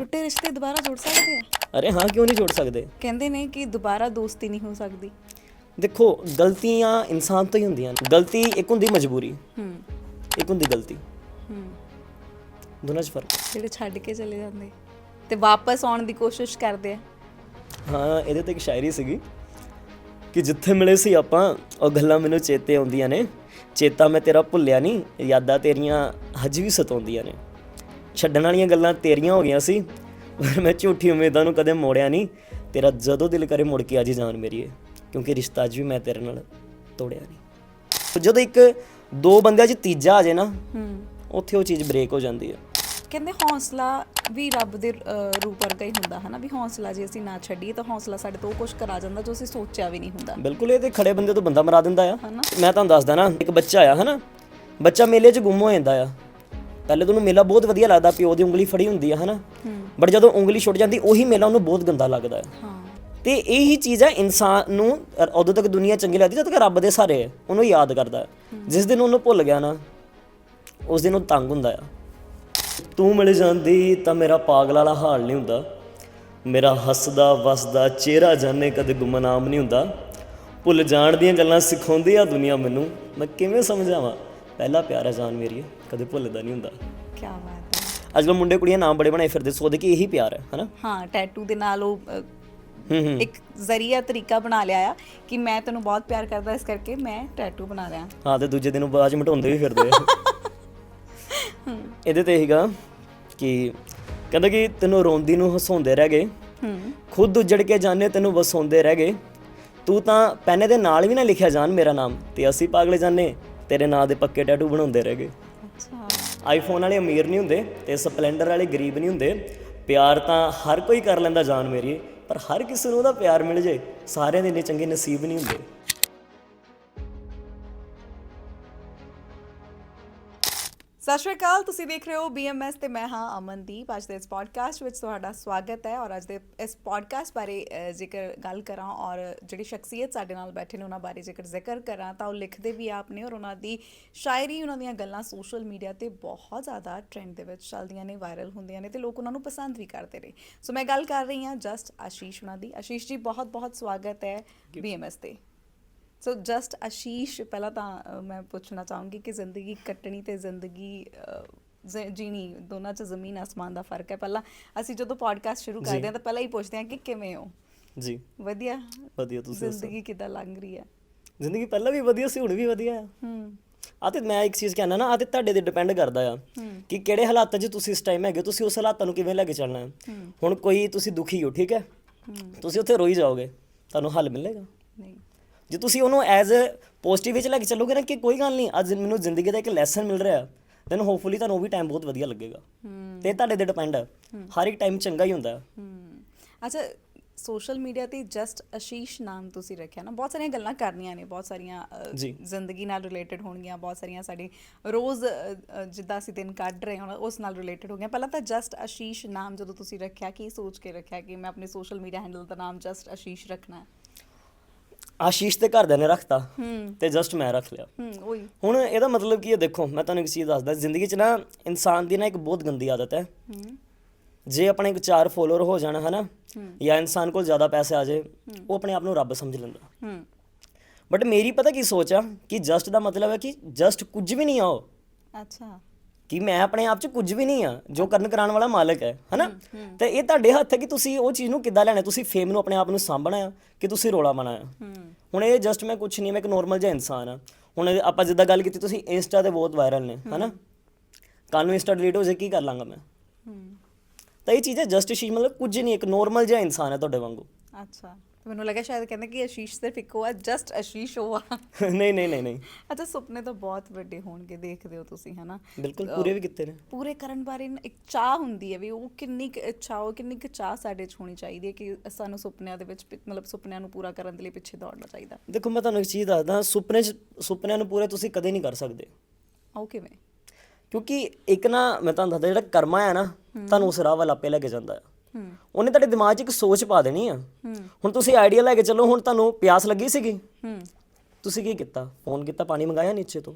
ਟੁੱਟੇ ਰਿਸ਼ਤੇ ਦੁਬਾਰਾ ਜੋੜ ਸਕਦੇ ਆ? ਅਰੇ ਹਾਂ ਕਿਉਂ ਨਹੀਂ ਜੋੜ ਸਕਦੇ? ਕਹਿੰਦੇ ਨੇ ਕਿ ਦੁਬਾਰਾ ਦੋਸਤੀ ਨਹੀਂ ਹੋ ਸਕਦੀ। ਦੇਖੋ ਗਲਤੀਆਂ ਇਨਸਾਨ ਤੋਂ ਹੀ ਹੁੰਦੀਆਂ ਨੇ। ਗਲਤੀ ਇੱਕ ਹੁੰਦੀ ਮਜਬੂਰੀ ਹੂੰ। ਇੱਕ ਹੁੰਦੀ ਗਲਤੀ। ਹੂੰ। ਦੋਨਾਂ 'ਚ ਫ਼ਰਕ ਜਿਹੜੇ ਛੱਡ ਕੇ ਚਲੇ ਜਾਂਦੇ। ਤੇ ਵਾਪਸ ਆਉਣ ਦੀ ਕੋਸ਼ਿਸ਼ ਕਰਦੇ ਆ। ਹਾਂ ਇਹਦੇ ਤੇ ਇੱਕ ਸ਼ਾਇਰੀ ਸੀਗੀ ਕਿ ਜਿੱਥੇ ਮਿਲੇ ਸੀ ਆਪਾਂ ਉਹ ਗੱਲਾਂ ਮੈਨੂੰ ਚੇਤੇ ਆਉਂਦੀਆਂ ਨੇ। ਚੇਤਾ ਮੈਂ ਤੇਰਾ ਭੁੱਲਿਆ ਨਹੀਂ ਯਾਦਾਂ ਤੇਰੀਆਂ ਹਜੇ ਵੀ ਸਤਾਉਂਦੀਆਂ ਨੇ। ਛੱਡਣ ਵਾਲੀਆਂ ਗੱਲਾਂ ਤੇਰੀਆਂ ਹੋ ਗਈਆਂ ਸੀ ਪਰ ਮੈਂ ਝੂਠੀ ਉਮੀਦਾਂ ਨੂੰ ਕਦੇ ਮੋੜਿਆ ਨਹੀਂ। ਤੇਰਾ ਜਦੋਂ ਦਿਲ ਕਰੇ ਮੁੜ ਕੇ ਆ ਜੀ ਜਾਨ ਮੇਰੀ ਏ ਕਿਉਂਕਿ ਰਿਸ਼ਤਾ ਅੱਜ ਵੀ ਮੈਂ ਤੇਰੇ ਨਾਲ ਤੋੜਿਆ ਨਹੀਂ। ਜਦੋਂ ਇੱਕ ਦੋ ਬੰਦਿਆਂ 'ਚ ਤੀਜਾ ਆ ਜੇ ਨਾ ਹੂੰ। ਉੱਥੇ ਉਹ ਚੀਜ਼ ਬ੍ਰੇਕ ਹੋ ਜਾਂਦੀ ਹੈ ਕਹਿੰਦੇ ਹੌਸਲਾ ਵੀ ਰੱਬ ਦੇ ਰੂਪ ਵਰਗਾ ਹੀ ਹੁੰਦਾ ਹੈ ਨਾ ਵੀ ਹੌਸਲਾ ਜੇ ਅਸੀਂ ਨਾ ਛੱਡੀਏ ਤਾਂ ਹੌਸਲਾ ਸਾਡੇ ਤੋਂ ਉਹ ਕੁਝ ਕਰਾ ਜਾਂਦਾ ਜੋ ਅਸੀਂ ਸੋਚਿਆ ਵੀ ਨਹੀਂ ਹੁੰਦਾ। ਬਿਲਕੁਲ ਇਹ ਤੇ ਖੜੇ ਬੰਦੇ ਤੋਂ ਬੰਦਾ ਮਰਾ ਦਿੰਦਾ ਆ। ਹਨਾ? ਮੈਂ ਤੁਹਾਨੂੰ ਦੱਸਦਾ ਨਾ ਇੱਕ ਬੱਚਾ ਆ ਹਨਾ ਬੱਚਾ ਮੇਲੇ 'ਚ ਗੁੰਮ ਹੋ ਜਾਂਦਾ ਆ। ਪਹਿਲੇ ਤਾਂ ਉਹਨੂੰ ਮੇਲਾ ਬਹੁਤ ਵਧੀਆ ਲੱਗਦਾ ਪਿਓ ਦੀ ਉਂਗਲੀ ਫੜੀ ਹੁੰਦੀ ਆ ਹਨਾ? ਬਟ ਜਦੋਂ ਉਂਗਲੀ ਛੁੱਟ ਜਾਂਦੀ ਉਹੀ ਮੇਲਾ ਉਹਨੂੰ ਬਹੁਤ ਗੰਦਾ ਲੱਗਦਾ ਹੈ। ਤੇ ਇਹੀ ਚੀਜ਼ ਹੈ ਇਨਸਾਨ ਨੂੰ ਉਦੋਂ ਤੱਕ ਦੁਨੀਆ ਚੰਗੀ ਲੱਗਦੀ ਜਦ ਤੱਕ ਰੱਬ ਦੇ ਸਾਰੇ ਉਹਨੂੰ ਯਾਦ ਕਰਦਾ। ਜਿਸ ਦਿਨ ਉਹਨੂੰ ਭੁੱਲ ਗਿਆ ਨਾ ਉਸ ਦਿਨ ਉਹ ਤੰਗ ਹੁੰਦਾ ਆ। ਤੂੰ ਮਿਲ ਜਾਂਦੀ ਤਾਂ ਮੇਰਾ ਪਾਗਲ ਵਾਲਾ ਹਾਲ ਨਹੀਂ ਹੁੰਦਾ। ਮੇਰਾ ਹੱਸਦਾ ਵਸਦਾ ਚਿਹਰਾ ਜਾਣੇ ਕਦੇ ਗੁਮਨਾਮ ਨਹੀਂ ਹੁੰਦਾ। ਭੁੱਲ ਜਾਣ ਦੀਆਂ ਗੱਲਾਂ ਸਿਖਾਉਂਦੀ ਆ ਦੁਨੀਆ ਮੈਨੂੰ। ਮੈਂ ਕਿਵੇਂ ਸਮਝਾਵਾਂ? ਪਹਿਲਾ ਪਿਆਰਾ ਜਾਨ ਮੇਰੀ ਕਦੇ ਭੁੱਲਦਾ ਨਹੀਂ ਹੁੰਦਾ। ਕੀ ਬਾਤ ਹੈ। ਅੱਜ ਕੱਲ੍ਹ ਮੁੰਡੇ ਕੁੜੀਆਂ ਨਾਮ ਬੜੇ ਬਣਾਏ ਫਿਰਦੇ ਸੋਚਦੇ ਕਿ ਇਹੀ ਪਿਆਰ ਹੈ ਹਨਾ? ਹਾਂ ਟੈਟੂ ਦੇ ਨਾਲ ਉਹ ਹੂੰ ਹੂੰ। ਇੱਕ ਜ਼ਰੀਆ ਤਰੀਕਾ ਬਣਾ ਲਿਆ ਆ ਕਿ ਮੈਂ ਤੈਨੂੰ ਬਹੁਤ ਪਿਆਰ ਕਰਦਾ ਇਸ ਕਰਕੇ ਮੈਂ ਟੈਟੂ ਬਣਾ ਲਿਆ ਹਾਂ ਤੇ ਦੂਜੇ ਦਿਨ ਉਹ ਬਾਅਦ ਚ ਮਟਾਉਂਦੇ ਵੀ ਫਿਰਦੇ ਆ। ਇਹਦੇ ਤੇ ਹੀਗਾ ਕਿ ਕਹਿੰਦਾ ਕਿ ਤੈਨੂੰ ਰੋਂਦੀ ਨੂੰ ਹਸਾਉਂਦੇ ਰਹਿ ਗਏ। ਹੂੰ। ਖੁਦ ਉਜੜ ਕੇ ਜਾਣੇ ਤੈਨੂੰ ਵਸਾਉਂਦੇ ਰਹਿ ਗਏ। ਤੂੰ ਤਾਂ ਪੈਨੇ ਦੇ ਨਾਲ ਵੀ ਨਾ ਲਿਖਿਆ ਜਾਣ ਮੇਰਾ ਨਾਮ ਤੇ ਅਸੀਂ ਪਾਗਲੇ ਜਾਣੇ ਤੇਰੇ ਨਾਂ ਦੇ ਪੱਕੇ ਟੈਟੂ ਬਣਾਉਂਦੇ ਰਹਿ ਗਏ। ਅੱਛਾ। ਆਈਫੋਨ ਵਾਲੇ ਅਮੀਰ ਨਹੀਂ ਹੁੰਦੇ ਤੇ ਸਪਲੈਂਡਰ ਵਾਲੇ ਗਰੀਬ ਨਹੀਂ ਹੁੰਦੇ। ਪਿਆਰ ਤਾਂ ਹਰ ਕੋਈ ਕਰ ਲੈਂਦਾ ਜਾਨ ਮੇਰੀ ਪਰ ਹਰ ਕਿਸੇ ਨੂੰ ਉਹਦਾ ਪਿਆਰ ਮਿਲ ਜੇ ਸਾਰਿਆਂ ਦੇ ਇੰਨੇ ਚੰਗੇ ਨਸੀਬ ਨਹੀਂ ਹੁੰਦੇ। ਸਤਿ ਸ਼੍ਰੀ ਅਕਾਲ ਤੁਸੀਂ ਦੇਖ ਰਹੇ ਹੋ BMS ਤੇ ਮੈਂ ਹਾਂ ਅਮਨਦੀਪ। ਅੱਜ ਦੇ ਇਸ ਪੋਡਕਾਸਟ ਵਿੱਚ ਤੁਹਾਡਾ ਸਵਾਗਤ ਹੈ ਔਰ ਅੱਜ ਦੇ ਇਸ ਪੋਡਕਾਸਟ ਬਾਰੇ ਜੇਕਰ ਗੱਲ ਕਰਾਂ ਔਰ ਜਿਹੜੀ ਸ਼ਖਸੀਅਤ ਸਾਡੇ ਨਾਲ ਬੈਠੇ ਨੇ ਉਹਨਾਂ ਬਾਰੇ ਜੇਕਰ ਜ਼ਿਕਰ ਕਰਾਂ ਤਾਂ ਉਹ ਲਿਖਦੇ ਵੀ ਆਪ ਨੇ ਔਰ ਉਹਨਾਂ ਦੀ ਸ਼ਾਇਰੀ ਉਹਨਾਂ ਦੀਆਂ ਗੱਲਾਂ ਸੋਸ਼ਲ ਮੀਡੀਆ ਤੇ ਬਹੁਤ ਜ਼ਿਆਦਾ ਟ੍ਰੈਂਡ ਦੇ ਵਿੱਚ ਚੱਲਦੀਆਂ ਨੇ ਵਾਇਰਲ ਹੁੰਦੀਆਂ ਨੇ ਤੇ ਲੋਕ ਉਹਨਾਂ ਨੂੰ ਪਸੰਦ ਵੀ ਕਰਦੇ ਨੇ। ਸੋ ਮੈਂ ਗੱਲ ਕਰ ਰਹੀ ਹਾਂ ਜਸਟ ਆਸ਼ੀਸ਼ ਉਹਨਾਂ ਦੀ। ਆਸ਼ੀਸ਼ ਜੀ ਬਹੁਤ ਬਹੁਤ ਸਵਾਗਤ ਹੈ BMS ਤੇ। ਸੋ ਜਸਟ ਆਸ਼ੀਸ਼ ਪਹਿਲਾਂ ਤਾਂ ਮੈਂ ਪੁੱਛਣਾ ਚਾਹੂੰਗੀ ਕਿ ਜ਼ਿੰਦਗੀ ਕੱਟਣੀ ਤੇ ਜ਼ਿੰਦਗੀ ਜੀਣੀ ਦੋਨਾਂ 'ਚ ਜ਼ਮੀਨ ਆਸਮਾਨ ਦਾ ਫ਼ਰਕ ਹੈ। ਪਹਿਲਾਂ ਅਸੀਂ ਜਦੋਂ ਪੋਡਕਾਸਟ ਸ਼ੁਰੂ ਕਰਦੇ ਹਾਂ ਤਾਂ ਪਹਿਲਾਂ ਹੀ ਪੁੱਛਦੇ ਹਾਂ ਕਿ ਕਿਵੇਂ ਹੋ? ਜੀ। ਵਧੀਆ? ਵਧੀਆ ਤੁਸੀਂ ਦੱਸੋ। ਜ਼ਿੰਦਗੀ ਕਿਦਾਂ ਲੰਘ ਰਹੀ ਹੈ? ਜ਼ਿੰਦਗੀ ਪਹਿਲਾਂ ਵੀ ਵਧੀਆ ਸੀ ਹੁਣ ਵੀ ਵਧੀਆ ਆ ਹੂੰ। ਆ ਤੇ ਮੈਂ ਇੱਕ ਚੀਜ਼ ਕਹਿਣਾ ਨਾ ਆ ਤੇ ਤੁਹਾਡੇ ਤੇ ਡਿਪੈਂਡ ਕਰਦਾ ਆ ਕਿ ਕਿਹੜੇ ਹਾਲਾਤਾਂ 'ਚ ਤੁਸੀਂ ਇਸ ਟਾਈਮ ਹੈਗੇ ਤੁਸੀਂ ਉਸ ਹਾਲਾਤਾਂ ਨੂੰ ਕਿਵੇਂ ਲੈ ਕੇ ਚੱਲਣਾ ਹੈ? ਹੁਣ ਕੋਈ ਤੁਸੀਂ ਦੁਖੀ ਹੋ ਠੀਕ ਹੈ। ਤੁਸੀਂ ਉੱਥੇ ਰੋਈ ਜਾਓਗੇ ਤੁਹਾਨੂੰ ਹੱਲ ਮਿਲੇਗਾ। ਜੇ ਤੁਸੀਂ ਉਹਨੂੰ ਐਜ਼ ਅ ਪੋਜ਼ਿਟਿਵ ਵਿੱਚ ਲੈ ਕੇ ਚੱਲੋਗੇ ਨਾ ਕਿ ਕੋਈ ਗੱਲ ਨਹੀਂ ਅੱਜ ਮੈਨੂੰ ਜ਼ਿੰਦਗੀ ਦਾ ਇੱਕ ਲੈਸਨ ਮਿਲ ਰਿਹਾ ਦੈਨ ਹੋਪਫੁਲੀ ਤੁਹਾਨੂੰ ਉਹ ਵੀ ਟਾਈਮ ਬਹੁਤ ਵਧੀਆ ਲੱਗੇਗਾ। ਤੇ ਤੁਹਾਡੇ ਤੇ ਡਿਪੈਂਡ ਹੈ। ਹਰ ਇੱਕ ਟਾਈਮ ਚੰਗਾ ਹੀ ਹੁੰਦਾ। ਅੱਛਾ ਸੋਸ਼ਲ ਮੀਡੀਆ ਤੇ ਜਸਟ ਆਸ਼ੀਸ਼ ਨਾਮ ਤੁਸੀਂ ਰੱਖਿਆ ਨਾ ਬਹੁਤ ਸਾਰੀਆਂ ਗੱਲਾਂ ਕਰਨੀਆਂ ਨੇ ਬਹੁਤ ਸਾਰੀਆਂ। ਜ਼ਿੰਦਗੀ ਨਾਲ ਰਿਲੇਟਡ ਹੋਣਗੀਆਂ ਬਹੁਤ ਸਾਰੀਆਂ ਸਾਡੇ ਰੋਜ਼ ਜਿੱਦਾਂ ਅਸੀਂ ਦਿਨ ਕੱਢ ਰਹੇ ਹਾਂ ਉਸ ਨਾਲ ਰਿਲੇਟਡ ਹੋ ਗਿਆ ਪਹਿਲਾਂ ਤਾਂ ਜਸਟ ਆਸ਼ੀਸ਼ ਨਾਮ ਜਦੋਂ ਤੁਸੀਂ ਰੱਖਿਆ ਕੀ ਸੋਚ ਕੇ ਰੱਖਿਆ ਕਿ ਮੈਂ ਆਪਣੇ ਸੋਸ਼ਲ ਮੀਡੀਆ ਹੈਂਡਲ ਦਾ ਨਾਮ ਜਸਟ ਆਸ਼ੀਸ਼ ਰੱਖਣਾ ਹੈ? ਆਸ਼ੀਸ਼ ਦੇ ਘਰਦਿਆਂ ਨੇ ਰੱਖਤਾ ਹੂੰ। ਤੇ ਜਸਟ ਮੈਂ ਰੱਖ ਲਿਆ। ਹੂੰ ਉਹੀ। ਹੁਣ ਇਹਦਾ ਮਤਲਬ ਕੀ ਹੈ ਦੇਖੋ ਮੈਂ ਤੁਹਾਨੂੰ ਇੱਕ ਚੀਜ਼ ਦੱਸਦਾ ਜ਼ਿੰਦਗੀ 'ਚ ਨਾ ਇਨਸਾਨ ਦੀ ਨਾ ਇੱਕ ਬਹੁਤ ਗੰਦੀ ਆਦਤ ਹੈ। ਹੂੰ। ਜੇ ਆਪਣੇ ਚਾਰ ਫੋਲੋਅਰ ਹੋ ਜਾਣ ਹਨਾ ਜਾਂ ਇਨਸਾਨ ਕੋਲ ਜ਼ਿਆਦਾ ਪੈਸੇ ਆ ਜਾਏ ਉਹ ਆਪਣੇ ਆਪ ਨੂੰ ਰੱਬ ਸਮਝ ਲੈਂਦਾ। ਹੂੰ। ਬਟ ਮੇਰੀ ਪਤਾ ਕੀ ਸੋਚ ਆ ਕਿ ਜਸਟ ਦਾ ਮਤਲਬ ਹੈ ਕਿ ਜਸਟ ਕੁਝ ਵੀ ਨਹੀਂ ਆ ਉਹ। ਅੱਛਾ। ਕਿ ਮੈਂ ਆਪਣੇ ਆਪ 'ਚ ਕੁਝ ਵੀ ਨਹੀਂ ਆ ਜੋ ਕਰਨ ਕਰਾਉਣ ਵਾਲਾ ਮਾਲਕ ਹੈ ਹਨਾ? ਤੇ ਇਹ ਤੁਹਾਡੇ ਹੱਥ ਹੈ ਕਿ ਤੁਸੀਂ ਉਹ ਚੀਜ਼ ਨੂੰ ਕਿੱਦਾਂ ਲੈਣਾ ਤੁਸੀਂ ਫੇਮ ਨੂੰ ਆਪਣੇ ਆਪ ਨੂੰ ਸਾਂਭਣਾ ਆ ਕਿ ਤੁਸੀਂ ਰੋਲਾ ਪਾਉਣਾ ਆ ਹੁਣ ਇਹ ਜਸਟ ਮੈਂ ਕੁਝ ਨਹੀਂ ਮੈਂ ਇੱਕ ਨੋਰਮਲ ਜਿਹਾ ਇਨਸਾਨ ਆ ਹੁਣ ਆਪਾਂ ਜਿੱਦਾਂ ਗੱਲ ਕੀਤੀ ਤੁਸੀਂ ਇੰਸਟਾ ਤੇ ਬਹੁਤ ਵਾਇਰਲ ਨੇ ਹਨਾ? ਕੱਲ ਨੂੰ ਇੰਸਟਾ ਡਿਲੀਟ ਹੋ ਜਾਏ ਕੀ ਕਰ ਲਾਂਗਾ ਮੈਂ? ਤਾਂ ਇਹ ਚੀਜ਼ ਹੈ ਜਸਟ ਸ਼ੀ ਮਤਲਬ ਕੁਝ ਨਹੀਂ ਇੱਕ ਨੋਰਮਲ ਜਿਹਾ ਇਨਸਾਨ ਹੈ ਤੁਹਾਡੇ ਵਾਂਗੂ। ਅੱਛਾ। ਮੈਨੂੰ ਲੱਗਾ ਸ਼ਾਇਦ ਕਹਿੰਦੇ ਕਿ ਆਸ਼ੀਸ਼ ਸਿਰਫ ਇੱਕੋ ਆ ਜਸਟ ਆਸ਼ੀਸ਼ ਹੋ ਆ। ਨਹੀਂ ਨਹੀਂ ਨਹੀਂ ਨਹੀਂ। ਅੱਛਾ ਸੁਪਨੇ ਤਾਂ ਬਹੁਤ ਵੱਡੇ ਹੋਣਗੇ ਦੇਖਦੇ ਹੋ ਤੁਸੀਂ ਹਨਾ? ਬਿਲਕੁਲ ਪੂਰੇ ਵੀ ਕੀਤੇ ਨੇ? ਪੂਰੇ ਕਰਨ ਬਾਰੇ ਨਾ ਇੱਕ ਚਾਹ ਹੁੰਦੀ ਹੈ ਵੀ ਉਹ ਕਿੰਨੀ ਕੁ ਇੱਛਾ ਉਹ ਕਿੰਨੀ ਕੁ ਚਾਹ ਸਾਡੇ 'ਚ ਹੋਣੀ ਚਾਹੀਦੀ ਹੈ ਕਿ ਸਾਨੂੰ ਸੁਪਨਿਆਂ ਦੇ ਵਿੱਚ ਪਿ- ਮਤਲਬ ਸੁਪਨਿਆਂ ਨੂੰ ਪੂਰਾ ਕਰਨ ਦੇ ਲਈ ਪਿੱਛੇ ਦੌੜਨਾ ਚਾਹੀਦਾ। ਦੇਖੋ ਮੈਂ ਤੁਹਾਨੂੰ ਇੱਕ ਚੀਜ਼ ਦੱਸਦਾ ਸੁਪਨੇ 'ਚ ਸੁਪਨਿਆਂ ਨੂੰ ਪੂਰੇ ਤੁਸੀਂ ਕਦੇ ਨਹੀਂ ਕਰ ਸਕਦੇ। ਉਹ ਕਿਵੇਂ? ਕਿਉਂਕਿ ਇੱਕ ਨਾ ਮੈਂ ਤੁਹਾਨੂੰ ਦੱਸਦਾ ਜਿਹੜਾ ਕਰਮਾ ਹੈ ਨਾ ਤੁਹਾਨੂੰ ਉਸ ਰਾਹ ਵੱਲ ਆਪੇ ਲੈ ਕੇ ਜਾਂਦਾ ਹੂੰ। ਉਹਨੇ ਤੁਹਾਡੇ ਦਿਮਾਗ 'ਚ ਇੱਕ ਸੋਚ ਪਾ ਦੇਣੀ ਆ। ਹੁਣ ਤੁਸੀਂ ਆਈਡੀਆ ਲੈ ਕੇ ਚੱਲੋ, ਹੁਣ ਤੁਹਾਨੂੰ ਪਿਆਸ ਲੱਗੀ ਸੀਗੀ। ਤੁਸੀਂ ਕੀ ਕੀਤਾ? ਫੋਨ ਕੀਤਾ, ਪਾਣੀ ਮੰਗਾਇਆ ਨੀਚੇ ਤੋਂ।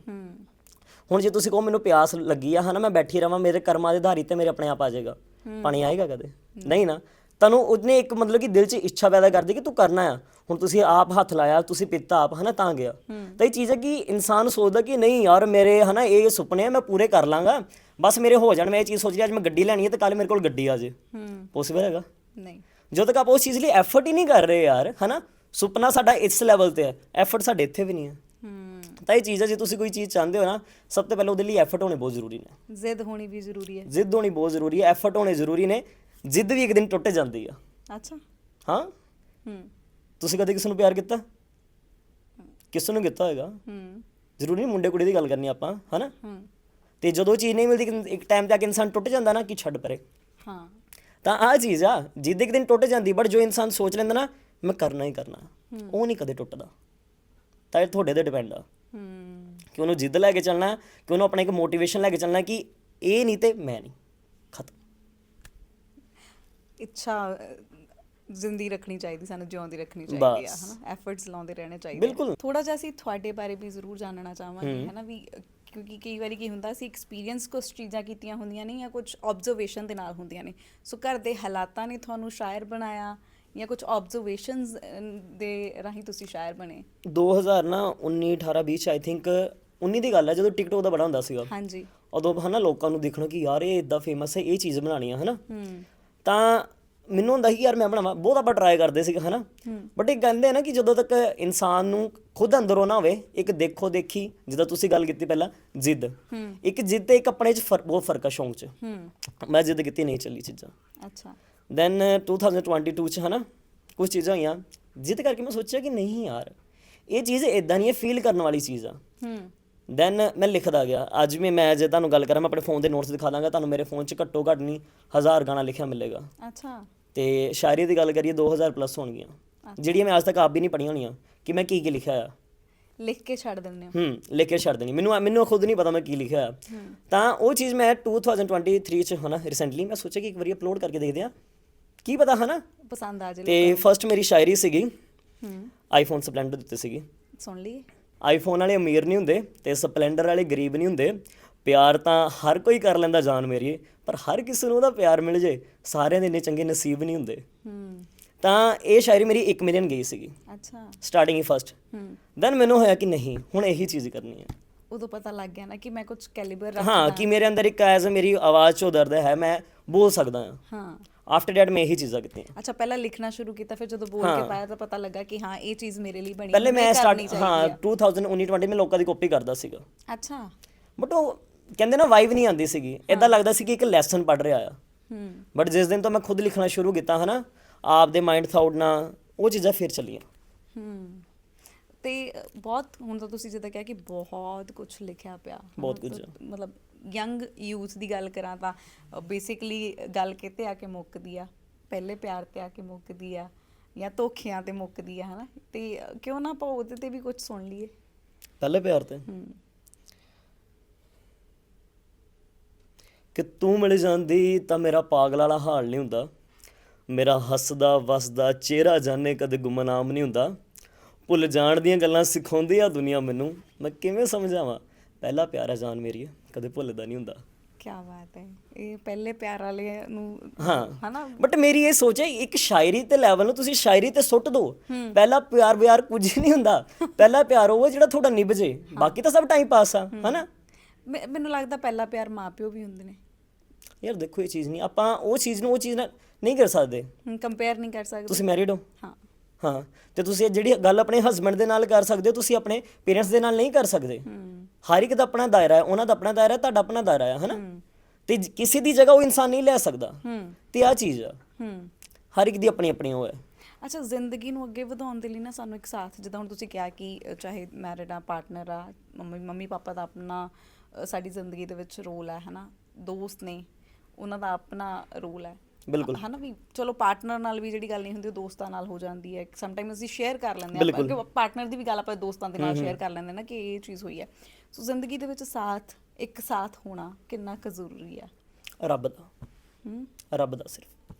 ਹੁਣ ਜੇ ਤੁਸੀਂ ਕਹੋ ਮੈਨੂੰ ਪਿਆਸ ਲੱਗੀ ਆ, ਹਨਾ ਮੈਂ ਬੈਠੀ ਰਵਾਂ, ਮੇਰੇ ਕਰਮਾਂ ਦੇ ਆਧਾਰਿਤ ਤੇ ਮੇਰੇ ਆਪਣੇ ਆਪ ਆ ਜਾਏਗਾ। ਪਾਣੀ ਆਏਗਾ ਕਦੇ? ਨਹੀਂ ਨਾ। ਤੁਹਾਨੂੰ ਉਹਨੇ ਇੱਕ ਮਤਲਬ ਕਿ ਦਿਲ 'ਚ ਇੱਛਾ ਪੈਦਾ ਕਰਦੀ ਕਿ ਤੂੰ ਕਰਨਾ ਆ। ਹੁਣ ਤੁਸੀਂ ਆਪ ਹੱਥ ਲਾਇਆ ਤੁਸੀਂ ਪੀਤਾ ਆਪ ਹਨਾ ਤਾਂ ਗਿਆ। ਤਾਂ ਇਹ ਚੀਜ਼ ਹੈ ਕਿ ਇਨਸਾਨ ਸੋਚਦਾ ਕਿ ਨਹੀਂ ਯਾਰ ਮੇਰੇ ਹਨਾ ਇਹ ਸੁਪਨੇ ਆ ਮੈਂ ਪੂਰੇ ਕਰ ਲਾਂਗਾ। ਬਸ ਮੇਰੇ ਹੋ ਜਾਣ ਮੈਂ ਇਹ ਚੀਜ਼ ਸੋਚ ਰਿਹਾ ਅੱਜ ਮੈਂ ਗੱਡੀ ਲੈਣੀ ਹੈ ਤੇ ਕੱਲ ਮੇਰੇ ਕੋਲ ਗੱਡੀ ਆ ਜੇ ਪੋਸੀਬਲ ਹੈਗਾ? ਨਹੀਂ। ਜਦੋਂ ਤੱਕ ਆਪਾਂ ਉਸ ਚੀਜ਼ ਲਈ ਐਫਰਟ ਹੀ ਨਹੀਂ ਕਰ ਰਹੇ ਯਾਰ ਹਨਾ ਸੁਪਨਾ ਸਾਡਾ ਇਸ ਲੈਵਲ ਤੇ ਹੈ। ਐਫਰਟ ਸਾਡੇ ਇੱਥੇ ਵੀ ਨਹੀਂ ਹੂੰ। ਤਾਂ ਇਹ ਚੀਜ਼ ਹੈ ਜੇ ਤੁਸੀਂ ਕੋਈ ਚੀਜ਼ ਚਾਹੁੰਦੇ ਹੋ ਨਾ ਸਭ ਤੋਂ ਪਹਿਲਾਂ ਉਹਦੇ ਲਈ ਐਫਰਟ ਹੋਣੇ ਬਹੁਤ ਜ਼ਰੂਰੀ ਨੇ। ਜ਼ਿੱਦ ਹੋਣੀ ਵੀ ਜ਼ਰੂਰੀ ਹੈ। ਜ਼ਿੱਦ ਹੋਣੀ ਬਹੁਤ ਜ਼ਰੂਰੀ ਹੈ ਐਫਰਟ ਹੋਣੇ ਜ਼ਰੂਰੀ ਨੇ। ਜ਼ਿੱਦ ਵੀ ਇੱਕ ਦਿਨ ਟੁੱਟ ਜਾਂਦੀ ਆ। ਅੱਛਾ। ਹਾਂ। ਹੂੰ। ਤੁਸੀਂ ਕਦੇ ਕਿਸੇ ਨੂੰ ਪਿਆਰ ਕੀਤਾ? ਕਿਸ ਨੂੰ ਕੀਤਾ ਹੋਏਗਾ? ਹੂੰ। ਜ਼ਰੂਰੀ ਨਹੀਂ ਮੁੰਡੇ ਕੁੜੀ ਦੀ ਗੱਲ ਕਰਨੀ ਆਪਾਂ ਹਨਾ? ਹੂੰ। ਤੇ ਜਦੋਂ ਚੀਜ਼ ਨਹੀਂ ਮਿਲਦੀ ਇੱਕ- ਟਾਈਮ ਤੇ ਆ ਕੇ ਇਨਸਾਨ ਟੁੱਟ ਜਾਂਦਾ ਨਾ ਕਿ ਛੱਡ ਪਰੇ? ਹਾਂ। ਤਾਂ ਆ ਚੀਜ਼ ਆ ਜਿੱਦ ਇੱਕ ਦਿਨ ਟੁੱਟ ਜਾਂਦੀ ਬਟ ਜੋ ਇਨਸਾਨ ਸੋਚ ਲੈਂਦਾ ਨਾ ਮੈਂ ਕਰਨਾ ਹੀ ਕਰਨਾ। ਉਹ ਨਹੀਂ ਕਦੇ ਟੁੱਟਦਾ। ਤਾਂ ਇਹ ਤੁਹਾਡੇ ਤੇ ਡਿਪੈਂਡ ਆ। ਹੂੰ। ਕਿ ਉਹਨੂੰ ਜਿੱਦ ਲੈ ਕੇ ਚੱਲਣਾ ਕਿ ਉਹਨੂੰ ਆਪਣਾ ਇੱਕ ਮੋਟੀਵੇਸ਼ਨ ਲੈ ਕੇ ਚੱਲਣਾ ਕਿ ਇਹ ਨਹੀਂ ਤੇ ਮੈਂ ਨਹੀਂ। ਖਤਮ। ਇੱਛਾ ਜ਼ਿੰਦੀ ਰੱਖਣੀ ਚਾਹੀਦੀ ਸਾਨੂੰ ਜਿਉਂਦੀ ਰੱਖਣੀ ਚਾਹੀਦੀ ਆ ਬਸ। ਹਨਾ? ਐਫਰਟਸ ਲਾਉਂਦੇ ਰਹਿਣੇ ਚਾਹੀਦੇ ਬਿਲਕੁਲ। ਥੋੜਾ ਜਿਹਾ ਅਸੀਂ ਤੁਹਾਡੇ ਬਾਰੇ ਵੀ ਜ਼ਰੂਰ ਜਾਣਨਾ ਚਾਹਾਂਗੇ ਹਨਾ? ਵੀ ਕਿਉਂਕਿ ਕਈ ਵਾਰੀ ਕੀ ਹੁੰਦਾ ਸੀ ਐਕਸਪੀਰੀਅੰਸ ਕੁਝ ਚੀਜ਼ਾਂ ਕੀਤੀਆਂ ਹੁੰਦੀਆਂ ਨੇ ਜਾਂ ਕੁਝ ਆਬਜ਼ਰਵੇਸ਼ਨ ਦੇ ਨਾਲ ਹੁੰਦੀਆਂ ਨੇ। ਸੋ ਘਰ ਦੇ ਹਾਲਾਤਾਂ ਨੇ ਤੁਹਾਨੂੰ ਸ਼ਾਇਰ ਬਣਾਇਆ ਜਾਂ ਕੁਝ ਆਬਜ਼ਰਵੇਸ਼ਨਸ ਦੇ ਰਾਹੀਂ ਤੁਸੀਂ ਸ਼ਾਇਰ ਬਣੇ? 2000 ਨਾ 19 18 20 ਆਈ ਥਿੰਕ 19 ਦੀ ਗੱਲ ਹੈ ਜਦੋਂ ਟਿਕਟੋਕ ਦਾ ਬੜਾ ਹੁੰਦਾ ਸੀਗਾ। ਹਾਂਜੀ। ਉਦੋਂ ਹਨਾ ਲੋਕਾਂ ਨੂੰ ਦੇਖਣਾ ਕਿ ਯਾਰ ਇਹ ਇਦਾਂ ਫੇਮਸ ਹੈ ਇਹ ਚੀਜ਼ ਬਣਾਣੀ ਆ ਹਨਾ? ਹੂੰ। ਤਾਂ ਮੈਨੂੰ ਹੁੰਦਾ ਸੀ ਯਾਰ ਮੈਂ ਬਣਾਵਾਂ ਬਹੁਤ ਆਪਾਂ ਟਰਾਈ ਕਰਦੇ ਸੀਗੇ ਹਨਾ? ਬਟ ਇਹ ਕਹਿੰਦੇ ਆ ਨਾ ਕਿ ਜਦੋਂ ਤੱਕ ਇਨਸਾਨ ਨੂੰ ਖੁਦ ਅੰਦਰੋਂ ਨਾ ਹੋਵੇ ਇੱਕ ਦੇਖੋ ਦੇਖੀ ਜਿੱਦਾਂ ਤੁਸੀਂ ਗੱਲ ਕੀਤੀ ਪਹਿਲਾਂ ਜਿੱਦ। ਇੱਕ ਜਿੱਦ ਤੇ ਇੱਕ ਆਪਣੇ ਚ ਬਹੁਤ ਫ਼ਰਕ ਆ ਸ਼ੌਂਕ ਚ। ਮੈਂ ਜਿੱਦ ਕੀਤੀ ਨਹੀਂ ਚੱਲੀ ਚੀਜ਼ਾਂ। ਅੱਛਾ। ਦੈਨ 2022 ਚ ਹਨਾ ਕੁਝ ਚੀਜ਼ਾਂ ਹੋਈਆਂ। ਜਿੱਦ ਕਰਕੇ ਮੈਂ ਸੋਚਿਆ ਕਿ ਨਹੀਂ ਯਾਰ ਇਹ ਚੀਜ਼ ਇਦਾਂ ਨਹੀਂ ਹੈ ਫੀਲ ਕਰਨ ਵਾਲੀ ਚੀਜ਼ ਆ। ਦੈਨ ਮੈਂ ਲਿਖਦਾ ਗਿਆ। ਅੱਜ ਵੀ ਮੈਂ ਜੇ ਤੁਹਾਨੂੰ ਗੱਲ ਕਰਾਂ ਮੈਂ ਆਪਣੇ ਫੋਨ ਦੇ ਨੋਟਸ ਦਿਖਾ ਦਾਂਗਾ ਤੁਹਾਨੂੰ ਮੇਰੇ ਫੋਨ 'ਚ ਘੱਟੋ ਘੱਟ ਨਹੀਂ ਹਜ਼ਾਰ ਗਾਣਾ ਲਿਖਿਆ ਮਿਲੇਗਾ। ਅੱਛਾ। ਤੇ ਸ਼ਾਇਰੀ ਦੀ ਗੱਲ ਕਰੀਏ 2000 ਪਲੱਸ ਹੋਣਗੀਆਂ। ਜਿਹੜੀਆਂ ਮੈਂ ਅੱਜ ਤੱਕ ਆਪ ਵੀ ਨਹੀਂ ਪੜ੍ਹੀਆਂ ਹੋਣੀਆਂ ਕਿ ਮੈਂ ਕੀ ਕੀ ਲਿਖਿਆ ਆ ਲਿਖ ਕੇ ਛੱਡ ਦਿੰਦੇ ਹੋ। ਹੂੰ ਲਿਖ ਕੇ ਛੱਡ ਦੇਣੀ। ਮੈਨੂੰ ਮੈਨੂੰ ਖੁਦ ਨਹੀਂ ਪਤਾ ਮੈਂ ਕੀ ਲਿਖਿਆ। ਤਾਂ ਉਹ ਚੀਜ਼ ਮੈਂ 2023 ਚ ਹਨਾ ਰੀਸੈਂਟਲੀ ਮੈਂ ਸੋਚਿਆ ਕਿ ਇੱਕ ਵਾਰੀ ਅਪਲੋਡ ਕਰਕੇ ਦੇਖਦੇ ਆ ਕੀ ਪਤਾ ਹਨਾ? ਪਸੰਦ ਆ ਜਾਏ ਤੇ ਫਰਸਟ ਮੇਰੀ ਸ਼ਾਇਰੀ ਸੀਗੀ। ਹੂੰ। ਆਈਫੋਨ ਸਪਲੈਂਡਰ ਦਿੱਤੇ ਸੀਗੀ। ਸੁਣ ਲਈ ਆਈਫੋਨ ਵਾਲੇ ਅਮੀਰ ਨਹੀਂ ਹੁੰਦੇ ਤੇ ਸਪਲੈਂਡਰ ਵਾਲੇ ਗਰੀਬ ਨਹੀਂ ਹੁੰਦੇ। ਪਿਆਰ ਤਾਂ ਹਰ ਕੋਈ ਕਰ ਲੈਂਦਾ ਜਾਨ ਮੇਰੀ ਪਰ ਹਰ ਕਿਸੇ ਨੂੰ ਉਹਦਾ ਪਿਆਰ ਮਿਲ ਜੇ ਸਾਰਿਆਂ ਦੇ ਇੰਨੇ ਚੰਗੇ ਨਸੀਬ ਨਹੀਂ ਹੁੰਦੇ। ਹੂੰ। ਤਾਂ ਇਹ ਸ਼ਾਇਰੀ ਮੇਰੀ 1 ਮਿਲੀਅਨ ਗਈ ਸੀਗੀ। ਅੱਛਾ। ਸਟਾਰਟਿੰਗ ਹੀ ਫਸਟ ਹੂੰ। ਦੈਨ ਮੈਨੂੰ ਹੋਇਆ ਕਿ ਨਹੀਂ ਹੁਣ ਇਹੀ ਚੀਜ਼ ਕਰਨੀ ਹੈ। ਉਦੋਂ ਪਤਾ ਲੱਗ ਗਿਆ ਨਾ ਕਿ ਮੈਂ ਕੁਝ ਕੈਲੀਬਰ ਹਾਂ ਕਿ ਮੇਰੇ ਅੰਦਰ ਇੱਕ ਐਜ਼ ਮੇਰੀ ਆਵਾਜ਼ ਚੋਂ ਦਰਦ ਹੈ ਮੈਂ ਬੋਲ ਸਕਦਾ ਹਾਂ। ਹਾਂ। ਆਫਟਰ ਦੈਟ ਮੈਂ ਇਹੀ ਚੀਜ਼ਾਂ ਕੀਤੀਆਂ। ਅੱਛਾ ਪਹਿਲਾਂ ਲਿਖਣਾ ਸ਼ੁਰੂ ਕੀਤਾ ਫਿਰ ਜਦੋਂ ਬੋਲ ਕੇ ਪਾਇਆ ਤਾਂ ਪਤਾ ਲੱਗਾ ਕਿ ਹਾਂ ਇਹ ਚੀਜ਼ ਮੇਰੇ ਲਈ ਬਣੀ ਪਹਿਲੇ ਮੈਂ ਸਟਾਰਟ ਹਾਂ ਚਾਹੀਦੀ 2019 20 ਮੈਂ ਲੋਕਾਂ ਦੀ ਕਾਪੀ ਕਰਦਾ ਸੀਗਾ। ਅੱਛਾ। ਬਟ ਉਹ ਕਹਿੰਦੇ ਨਾ ਵਾਈਬ ਨਹੀਂ ਆਉਂਦੀ ਸੀਗੀ। ਇਦਾਂ ਲੱਗਦਾ ਸੀ ਕਿ ਇੱਕ ਲੈਸਨ ਪੜ ਰਿਹਾ ਆ। ਹੂੰ। ਬਟ ਜਿਸ ਦਿਨ ਤੋਂ ਮੈਂ ਖੁਦ ਲਿਖਣਾ ਸ਼ੁਰੂ ਕੀਤਾ ਹਨਾ ਆਪ ਦੇ ਮਾਈਂਡ ਥਾਟ ਨਾਲ ਉਹ ਚੀਜ਼ਾਂ ਫਿਰ ਚੱਲੀਆਂ। ਹੂੰ। ਤੇ ਬਹੁਤ ਹੁਣ ਤਾਂ ਤੁਸੀਂ ਜਿੱਦਾਂ ਕਿਹਾ ਕਿ ਬਹੁਤ ਕੁਝ ਲਿਖਿਆ ਪਿਆ। ਬਹੁਤ ਕੁਝ ਮਤਲਬ ਯੰਗ ਯੂਥ ਦੀ ਗੱਲ ਕਰਾਂ ਤਾਂ ਬੇਸਿਕਲੀ ਗੱਲ ਕਿਤੇ ਆ ਕੇ ਮੁੱਕਦੀ ਆ ਪਹਿਲੇ ਪਿਆਰ ਤੇ ਆ ਕੇ ਮੁੱਕਦੀ ਆ ਜਾਂ ਧੋਖਿਆਂ ਤੇ ਮੁੱਕਦੀ ਆ ਹਨਾ? ਤੇ ਕਿਉਂ ਨਾ ਆਪਾਂ ਉਹਦੇ ਤੇ ਵੀ ਕੁਝ ਸੁਣ ਲਈਏ। ਪਹਿਲੇ ਪਿਆਰ ਤੇ? ਹੂੰ। ਕਿ ਤੂੰ ਮਿਲ ਜਾਂਦੀ ਤਾਂ ਮੇਰਾ ਪਾਗਲ ਵਾਲਾ ਹਾਲ ਨਹੀਂ ਹੁੰਦਾ। ਮੇਰਾ ਹੱਸਦਾ ਵਸਦਾ ਚਿਹਰਾ ਜਾਣੇ ਕਦੇ ਗੁਮਨਾਮ ਨਹੀਂ ਹੁੰਦਾ। ਭੁੱਲ ਜਾਣ ਦੀਆਂ ਗੱਲਾਂ ਸਿਖਾਉਂਦੀ ਆ ਦੁਨੀਆ ਮੈਨੂੰ। ਮੈਂ ਕਿਵੇਂ ਸਮਝਾਵਾਂ? ਪਹਿਲਾ ਪਿਆਰਾ ਜਾਨ ਮੇਰੀ। ਕਦੇ ਭੁੱਲਦਾ ਨਹੀਂ ਹੁੰਦਾ। ਕੀ ਬਾਤ ਹੈ। ਇਹ ਪਹਿਲੇ ਪਿਆਰ ਵਾਲੇ ਨੂੰ ਹਾਂ। ਹਨਾ? ਬਟ ਮੇਰੀ ਇਹ ਸੋਚ ਹੈ ਇੱਕ ਸ਼ਾਇਰੀ ਤੇ ਲੈਵਲ ਨੂੰ ਤੁਸੀਂ ਸ਼ਾਇਰੀ ਤੇ ਸੁੱਟ ਦਿਓ ਪਹਿਲਾ ਪਿਆਰ ਬਿਆਰ ਕੁਝ ਨਹੀਂ ਹੁੰਦਾ। ਪਹਿਲਾ ਪਿਆਰ ਉਹ ਹੈ ਜਿਹੜਾ ਤੁਹਾਡਾ ਨਿਭ ਜੇ ਬਾਕੀ ਤਾਂ ਸਭ ਟਾਈਮ ਪਾਸ ਆ ਹਨਾ? ਮੈ- ਮੈਨੂੰ ਲੱਗਦਾ ਪਹਿਲਾ ਪਿਆਰ ਮਾਪਿਓ ਵੀ ਹੁੰਦੇ ਨੇ। ਯਾਰ ਦੇਖੋ ਇਹ ਚੀਜ਼ ਨਹੀਂ। ਆਪਾਂ ਉਹ ਚੀਜ਼ ਨੂੰ ਉਹ ਚੀਜ਼ ਨਾਲ ਨਹੀਂ ਕਰ ਸਕਦੇ। ਕੰਪੇਅਰ ਨਹੀਂ ਕਰ ਸਕਦੇ। ਤੁਸੀਂ ਮੈਰਿਡ ਹੋ? ਹਾਂ। ਹਾਂ। ਤੇ ਤੁਸੀਂ ਇਹ ਜਿਹੜੀ ਗੱਲ ਆਪਣੇ ਹਸਬੰਡ ਦੇ ਨਾਲ ਕਰ ਸਕਦੇ ਹੋ ਤੁਸੀਂ ਆਪਣੇ ਪੇਰੈਂਟਸ ਦੇ ਨਾਲ ਨਹੀਂ ਕਰ ਸਕਦੇ। ਹੂੰ। ਹਰ ਇੱਕ ਦਾ ਆਪਣਾ ਦਾਇਰਾ ਹੈ ਉਹਨਾਂ ਦਾ ਆਪਣਾ ਦਾਇਰਾ ਹੈ ਤੁਹਾਡਾ ਆਪਣਾ ਦਾਇਰਾ ਹੈ ਹਨਾ? ਤੇ ਜ- ਕਿਸੇ ਦੀ ਜਗ੍ਹਾ ਉਹ ਇਨਸਾਨ ਨਹੀਂ ਲੈ ਸਕਦਾ। ਤੇ ਆ ਚੀਜ਼ ਆ। ਹੂੰ। ਹਰ ਇੱਕ ਦੀ ਆਪਣੀ ਆਪਣੀ ਉਹ ਹੈ। ਅੱਛਾ ਜ਼ਿੰਦਗੀ ਨੂੰ ਅੱਗੇ ਵਧਾਉਣ ਦੇ ਲਈ ਨਾ ਸਾਨੂੰ ਇੱਕ ਸਾਥ ਜਿੱਦਾਂ ਹੁਣ ਤੁਸੀਂ ਕਿਹਾ ਕਿ ਅ, ਚਾਹੇ ਮੈਰਿਡ ਆ ਪਾਰਟਨਰ ਆ ਮੰਮੀ ਮੰਮੀ ਪਾਪਾ ਦਾ ਆਪਣਾ ਅ, ਸਾਡੀ ਜ਼ਿੰਦਗੀ ਦੇ ਵਿੱਚ ਰੋਲ ਹੈ ਹਨਾ? ਦੋਸਤ ਨੇ ਉਹਨਾਂ ਦਾ ਆਪਣਾ ਰੋਲ ਹੈ। ਬਿਲਕੁਲ। ਹਨਾ ਵੀ ਚਲੋ ਪਾਰਟਨਰ ਨਾਲ ਵੀ ਜਿਹੜੀ ਗੱਲ ਨਹੀਂ ਹੁੰਦੀ ਉਹ ਦੋਸਤਾਂ ਨਾਲ ਹੋ ਜਾਂਦੀ ਹੈ। ਸਮ ਟਾਈਮ ਅਸੀਂ ਸ਼ੇਅਰ ਕਰ ਲੈਂਦੇ ਹਾਂ। ਬਿਲਕੁਲ। ਕਿ ਪਾਰਟਨਰ ਦੀ ਵੀ ਗੱਲ ਆਪਾਂ ਦੋਸਤਾਂ ਦੇ ਨਾਲ ਸ਼ੇਅਰ ਕਰ ਲੈਂਦੇ ਨਾ ਕਿ ਇਹ ਚੀਜ਼ ਹੋਈ ਹੈ। ਸੋ ਜ਼ਿੰਦਗੀ ਦੇ ਵਿੱਚ ਸਾਥ ਇੱਕ ਸਾਥ ਹੋਣਾ ਕਿੰਨਾ ਕੁ ਜ਼ਰੂਰੀ ਆ? ਰੱਬ ਦਾ। ਹੂੰ। ਰੱਬ ਦਾ ਸਿਰਫ।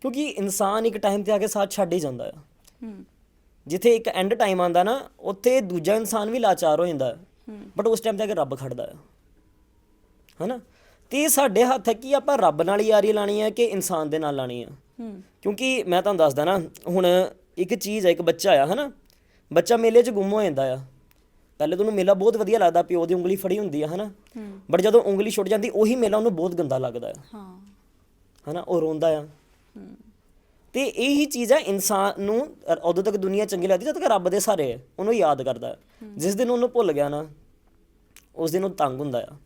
ਕਿਉਂਕਿ ਇਨਸਾਨ ਇੱਕ ਟਾਈਮ ਤੇ ਆ ਕੇ ਸਾਥ ਛੱਡ ਹੀ ਜਾਂਦਾ ਆ। ਹੂੰ। ਜਿੱਥੇ ਇੱਕ ਐਂਡ ਟਾਈਮ ਆਂਦਾ ਨਾ ਉੱਥੇ ਦੂਜਾ ਇਨਸਾਨ ਵੀ ਲਾਚਾਰ ਹੋ ਜਾਂਦਾ ਹੈ। ਬਟ ਉਸ ਟਾਈਮ ਤੇ ਆ ਕੇ ਰੱਬ ਖੜਦਾ ਆ। ਹਨਾ? ਤੇ ਸਾਡੇ ਹੱਥ ਹੈ ਕਿ ਆਪਾਂ ਰੱਬ ਨਾਲ ਹੀ ਯਾਰੀ ਲਾਣੀ ਹੈ ਕਿ ਇਨਸਾਨ ਦੇ ਨਾਲ ਲਾਣੀ ਹੈ ਹੂੰ। ਕਿਉਂਕਿ ਮੈਂ ਤੁਹਾਨੂੰ ਦੱਸਦਾ ਨਾ ਹੁਣ ਇੱਕ ਚੀਜ਼ ਹੈ ਇੱਕ ਬੱਚਾ ਆ ਹਨਾ? ਬੱਚਾ ਮੇਲੇ 'ਚ ਗੁੰਮ ਹੋ ਜਾਂਦਾ ਆ। ਪਹਿਲੇ ਤਾਂ ਉਹਨੂੰ ਮੇਲਾ ਬਹੁਤ ਵਧੀਆ ਲੱਗਦਾ ਪਿਓ ਦੀ ਉਂਗਲੀ ਫੜੀ ਹੁੰਦੀ ਆ ਹਨਾ? ਹੂੰ। ਬਟ ਜਦੋਂ ਉਂਗਲੀ ਛੁੱਟ ਜਾਂਦੀ ਉਹੀ ਮੇਲਾ ਉਹਨੂੰ ਬਹੁਤ ਗੰਦਾ ਲੱਗਦਾ ਆ। ਹਾਂ। ਹਨਾ? ਉਹ ਰੋਂਦਾ ਆ। ਹੂੰ। ਤੇ ਇਹੀ ਚੀਜ਼ ਹੈ ਇਨਸਾਨ ਨੂੰ ਉਦੋਂ ਤੱਕ ਦੁਨੀਆ ਚੰਗੀ ਲੱਗਦੀ ਜਦ ਤੱਕ ਰੱਬ ਦੇ ਸਾਰੇ ਹੈ ਉਹਨੂੰ ਯਾਦ ਕਰਦਾ ਹੈ। ਜਿਸ ਦਿਨ ਉਹਨੂੰ ਭੁੱਲ ਗਿਆ ਨਾ ਉਸ ਦਿਨ ਉਹ ਤੰਗ ਹੁੰਦਾ ਆ।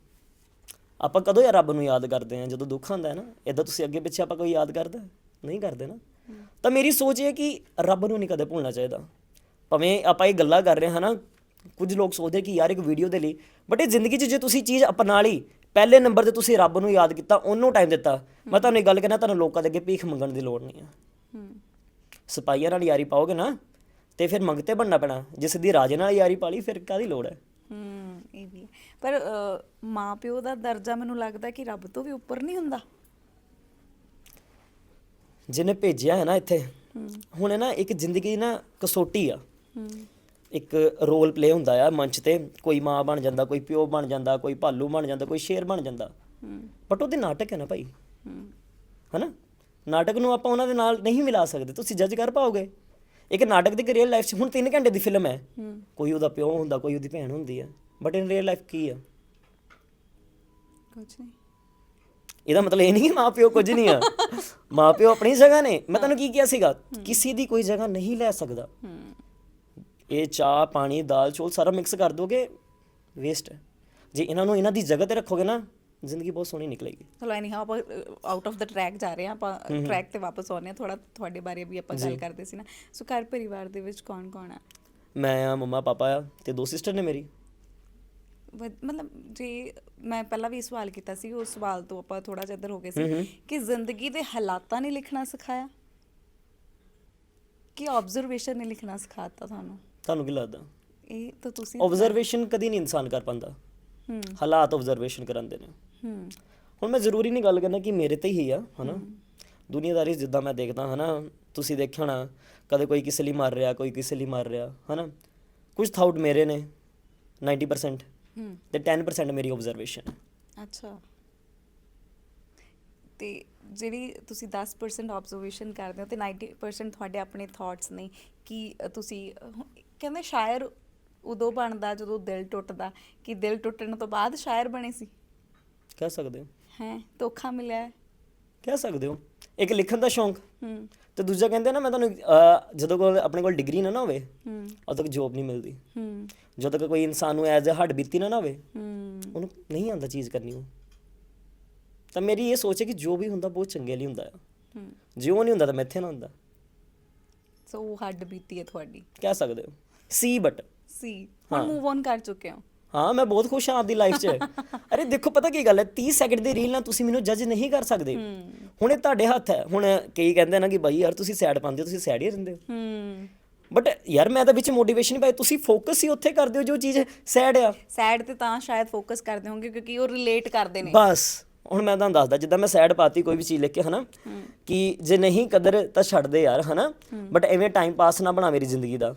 ਆਪਾਂ ਕਦੋਂ ਯਾਰ ਰੱਬ ਨੂੰ ਯਾਦ ਕਰਦੇ ਆ? ਜਦੋਂ ਦੁੱਖ ਹੁੰਦਾ ਹੈ ਨਾ ਇਦਾਂ ਤੁਸੀਂ ਅੱਗੇ ਪਿੱਛੇ ਆਪਾਂ ਕੋਈ ਯਾਦ ਕਰਦਾ? ਹੈ? ਨਹੀਂ ਕਰਦੇ ਨਾ। ਤਾਂ ਮੇਰੀ ਸੋਚ ਇਹ ਹੈ ਕਿ ਰੱਬ ਨੂੰ ਨਹੀਂ ਕਦੇ ਭੁੱਲਣਾ ਚਾਹੀਦਾ। ਭਾਵੇਂ ਆਪਾਂ ਇਹ ਗੱਲਾਂ ਕਰ ਰਹੇ ਹਾਂ ਨਾ ਕੁਝ ਲੋਕ ਸੋਚਦੇ ਕਿ ਯਾਰ ਇੱਕ ਵੀਡੀਓ ਦੇ ਲਈ ਬਟ ਇਹ ਜ਼ਿੰਦਗੀ 'ਚ ਜੇ ਤੁਸੀਂ ਚੀਜ਼ ਅਪਣਾ ਲਈ ਪਹਿਲੇ ਨੰਬਰ ਤੇ ਤੁਸੀਂ ਰੱਬ ਨੂੰ ਯਾਦ ਕੀਤਾ ਉਹਨੂੰ ਟਾਈਮ ਦਿੱਤਾ ਮੈਂ ਤੁਹਾਨੂੰ ਇੱਕ ਗੱਲ ਕਹਿਣਾ ਤੁਹਾਨੂੰ ਲੋਕਾਂ ਦੇ ਅੱਗੇ ਭੀਖ ਮੰਗਣ ਦੀ ਲੋੜ ਨਹੀਂ ਹੂੰ। ਸਿਪਾਹੀਆਂ ਨਾਲ ਯਾਰੀ ਪਾਓਗੇ ਨਾ ਤੇ ਫਿਰ ਮੰਗਤੇ ਬਣਨਾ ਪੈਣਾ ਜਿਸ ਦੀ ਰਾਜੇ ਨਾਲ ਯਾਰੀ ਪਾਲੀ ਫਿਰ ਕਾਦੀ ਲੋੜ ਹੈ? ਹੂੰ ਇਹ ਵੀ। ਹੈ। ਪਰ ਅ, ਮਾਂ ਪਿਓ ਦਾ ਦਰਜਾ ਮੈਨੂੰ ਲੱਗਦਾ ਕਿ ਰੱਬ ਤੋਂ ਵੀ ਉੱਪਰ ਨਹੀਂ ਹੁੰਦਾ। ਜਿਹਨੇ ਭੇਜਿਆ ਹੈ ਨਾ ਇੱਥੇ ਹੁਣ ਇਹ ਨਾ ਇੱਕ ਜ਼ਿੰਦਗੀ ਨਾ ਕਸੋਟੀ ਆ। ਹੂੰ। ਇੱਕ ਰੋਲ ਪਲੇ ਹੁੰਦਾ ਆ ਮੰਚ ਤੇ ਕੋਈ ਮਾਂ ਬਣ ਜਾਂਦਾ ਕੋਈ ਪਿਓ ਬਣ ਜਾਂਦਾ ਕੋਈ ਭਾਲੂ ਬਣ ਜਾਂਦਾ ਕੋਈ ਸ਼ੇਰ ਬਣ ਜਾਂਦਾ। ਬਟ ਉਹਦੇ ਨਾਟਕ ਹੈ ਨਾ ਭਾਈ। ਹਨਾ? ਨਾਟਕ ਨੂੰ ਆਪਾਂ ਉਹਨਾਂ ਦੇ ਨਾਲ ਨਹੀਂ ਮਿਲਾ ਸਕਦੇ। ਤੁਸੀਂ ਜੱਜ ਕਰ ਪਾਓਗੇ। ਇੱਕ ਨਾਟਕ ਦੀ ਰੀਅਲ ਲਾਈਫ 'ਚ ਹੁਣ 3 ਘੰਟੇ ਦੀ ਫਿਲਮ ਹੈ। ਕੋਈ ਉਹਦਾ ਪਿਓ ਹੁੰਦਾ ਕੋਈ ਉਹਦੀ ਭੈਣ ਹੁੰਦੀ ਹੈ। ਬਟ ਇਨ ਰੀਅਲ ਲਾਈਫ ਕੀ ਆ? ਕੁਝ ਨਹੀਂ। ਇਹਦਾ ਮਤਲਬ ਇਹ ਨਹੀਂ ਕਿ ਮਾਪਿਓ ਕੁਝ ਨਹੀਂ ਆ। ਮਾਪਿਓ ਆਪਣੀ ਜਗ੍ਹਾ ਨੇ। ਮੈਂ ਤੁਹਾਨੂੰ ਕੀ ਕਿਹਾ ਸੀਗਾ? ਕਿਸੇ ਦੀ ਕੋਈ ਜਗ੍ਹਾ ਨਹੀਂ ਲੈ ਸਕਦਾ। ਇਹ ਚਾਹ ਪਾਣੀ ਦਾਲ ਚੌਲ ਸਾਰਾ ਮਿਕਸ ਕਰ ਦੋਗੇ ਵੇਸਟ ਹੈ। ਜੇ ਇਹਨਾਂ ਨੂੰ ਇਹਨਾਂ ਦੀ ਜਗ੍ਹਾ ਤੇ ਰੱਖੋਗੇ ਨਾ ਜ਼ਿੰਦਗੀ ਬਹੁਤ ਸੋਹਣੀ ਨਿਕਲੇਗੀ। ਚਲੋ ਐਨੀ ਆਪਾਂ ਆਊਟ ਆਫ ਦਾ ਟਰੈਕ ਜਾ ਰਹੇ ਹਾਂ ਆਪਾਂ ਟਰੈਕ ਤੇ ਵਾਪਸ ਆਉਂਦੇ ਹਾਂ ਥੋੜਾ ਤੁਹਾਡੇ ਬਾਰੇ ਵੀ ਆਪਾਂ ਗੱਲ ਕਰਦੇ ਸੀ ਨਾ। ਸੋ ਘਰ ਪਰਿਵਾਰ ਦੇ ਵਿੱਚ ਕੌਣ ਕੌਣ ਆ? ਮੈਂ ਆ ਮੰਮਾ ਪਾਪਾ ਆ ਤੇ ਦੋ ਸਿਸਟਰ ਨੇ ਮੇਰੀ। ਮਤਲਬ ਜੇ ਮੈਂ ਪਹਿਲਾਂ ਵੀ ਸਵਾਲ ਕੀਤਾ ਸੀ ਉਸ ਸਵਾਲ ਤੋਂ ਆਪਾਂ ਥੋੜਾ ਜਿਹਾ ਇੱਧਰ ਹੋ ਗਏ ਸੀ ਕਿ ਜ਼ਿੰਦਗੀ ਦੇ ਹਾਲਾਤਾਂ ਨੇ ਲਿਖਣਾ ਸਿਖਾਇਆ? ਕਿ ਆਬਜ਼ਰਵੇਸ਼ਨ ਨੇ ਲਿਖਣਾ ਸਿਖਾਤਾ ਤੁਹਾਨੂੰ? ਤੁਹਾਨੂੰ ਕੀ ਲੱਗਦਾ? ਇਹ ਤਾਂ ਤੁਸੀਂ ਆਬਜ਼ਰਵੇਸ਼ਨ ਕਦੀ ਨਹੀਂ ਇਨਸਾਨ ਕਰ ਪਾਉਂਦਾ। ਹੂੰ। ਹਾਲਾਤ ਆਬਜ਼ਰਵੇਸ਼ਨ ਕਰਾਉਂਦੇ ਨੇ। ਹੂੰ। ਹੁਣ ਮੈਂ ਜ਼ਰੂਰੀ ਨਹੀਂ ਗੱਲ ਕਰਨਾ ਕਿ ਮੇਰੇ ਤੇ ਹੀ ਆ ਹਨਾ? ਦੁਨੀਆਦਾਰੀ ਜਿੱਦਾਂ ਮੈਂ ਦੇਖਦਾ ਹਨਾ? ਤੁਸੀਂ ਦੇਖਿਆ ਹੋਣਾ ਕਦੇ ਕੋਈ ਕਿਸੇ ਲਈ ਮਰ ਰਿਹਾ ਕੋਈ ਕਿਸੇ ਲਈ ਮਰ ਰਿਹਾ ਹਨਾ? ਕੁਝ ਥਾਊਟ ਮੇਰੇ ਨੇ 90% ਹੂੰ। ਤੇ 10% ਮੇਰੀ ਆਬਜ਼ਰਵੇਸ਼ਨ ਅੱਛਾ। ਤੇ ਜਿਹੜੀ ਤੁਸੀਂ 10% ਆਬਜ਼ਰਵੇਸ਼ਨ ਕਰਦੇ ਹੋ ਤੇ 90% ਤੁਹਾਡੇ ਆਪਣੇ ਥਾਟਸ ਨੇ ਕਿ ਤੁਸੀਂ ਕਹਿੰਦੇ ਸ਼ਾਇਰ ਉਦੋਂ ਬਣਦਾ ਜਦੋਂ ਦਿਲ ਟੁੱਟਦਾ ਕਿ ਦਿਲ ਟੁੱਟਣ ਤੋਂ ਬਾਅਦ ਸ਼ਾਇਰ ਬਣੇ ਸੀ। ਕਹਿ ਸਕਦੇ ਹੋ। ਹੈ ਧੋਖਾ ਮਿਲਿਆ। ਹੈ ਕਹਿ ਸਕਦੇ ਹੋ। ਇੱਕ ਲਿਖਣ ਦਾ ਸ਼ੌਂਕ। ਹੂੰ। ਤੇ ਦੂਜਾ ਕਹਿੰਦੇ ਨਾ ਮੈਂ ਤੁਹਾਨੂੰ ਅਹ, ਜਦੋਂ ਕੋਲ ਆਪਣੇ ਕੋਲ ਡਿਗਰੀ ਨਾ ਨਾ ਹੋਵੇ ਹੂੰ। ਉਦੋਂ ਤੱਕ ਜੋਬ ਨਹੀਂ ਮਿਲਦੀ। ਹੂੰ। ਜਦੋਂ ਤੱਕ ਕੋਈ ਇਨਸਾਨ ਨੂੰ ਐਜ਼ ਅ ਹੱਡ ਬੀਤੀ ਨਾ ਨਾ ਹੋਵੇ ਹੂੰ। ਉਹਨੂੰ ਨਹੀਂ ਆਉਂਦਾ ਚੀਜ਼ ਕਰਨੀ ਉਹ। ਤਾਂ ਮੇਰੀ ਇਹ ਸੋਚ ਹੈ ਕਿ ਜੋ ਵੀ ਹੁੰਦਾ ਬਹੁਤ ਚੰਗੇ ਲਈ ਹੁੰਦਾ ਆ। ਹੂੰ। ਜੇ ਉਹ ਨਹੀਂ ਹੁੰਦਾ ਤਾਂ ਮੈਂ ਇੱਥੇ ਨਾ ਹੁੰਦਾ। ਸੋ ਹੱਡ ਬੀਤੀ ਹੈ ਤੁਹਾਡੀ। ਕਹਿ ਸਕਦੇ ਹੋ। ਸੀ ਬਟ ਸੀ। ਹੁਣ ਮੂਵ ਔਨ ਕਰ ਚੁੱਕੇ ਹੋ। ਹਾਂ ਮੈਂ ਬਹੁਤ ਖੁਸ਼ ਹਾਂ ਆਪਦੀ ਲਾਈਫ 'ਚ। ਅਰੇ ਦੇਖੋ ਪਤਾ ਕੀ ਗੱਲ ਹੈ? 30 ਸੈਕਿੰਡ ਦੀ ਰੀਲ ਨਾਲ ਤੁਸੀਂ ਮੈਨੂੰ ਜੱਜ ਨਹੀਂ ਕਰ ਸਕਦੇ। ਹੁਣ ਇਹ ਤੁਹਾਡੇ ਹੱਥ ਹੈ। ਹੁਣ ਕਈ ਕਹਿੰਦੇ ਨਾ ਕਿ ਬਾਈ ਯਾਰ ਤੁਸੀਂ ਸੈਡ ਪਾਉਂਦੇ ਹੋ ਤੁਸੀਂ ਸੈਡ ਹੀ ਰਹਿੰਦੇ ਹੋ। ਹੂੰ। ਬਟ ਯਾਰ ਮੈਂ ਤਾਂ ਵਿੱਚ ਮੋਟੀਵੇਸ਼ਨ ਪਾਈ ਤੁਸੀਂ ਫੋਕਸ ਹੀ ਉੱਥੇ ਕਰਦੇ ਹੋ ਜੋ ਚੀਜ਼ ਸੈਡ ਆ। ਸੈਡ ਤੇ ਤਾਂ ਸ਼ਾਇਦ ਫੋਕਸ ਕਰਦੇ ਹੋਗੇ ਕਿਉਂਕਿ ਉਹ ਰਿਲੇਟ ਕਰਦੇ ਨੇ। ਬਸ। ਹੁਣ ਮੈਂ ਤੁਹਾਨੂੰ ਦੱਸਦਾ ਜਿੱਦਾਂ ਮੈਂ ਸੈਡ ਪਾਤੀ ਕੋਈ ਵੀ ਚੀਜ਼ ਲਿਖ ਕੇ ਹਨਾ? ਕਿ ਜੇ ਨਹੀਂ ਕਦਰ ਤਾਂ ਛੱਡ ਦੇ ਯਾਰ ਹਨਾ? ਬਟ ਐਵੇਂ ਟਾਈਮ ਪਾਸ ਨਾ ਬਣਾ ਮੇਰੀ ਜ਼ਿੰਦਗੀ ਦਾ।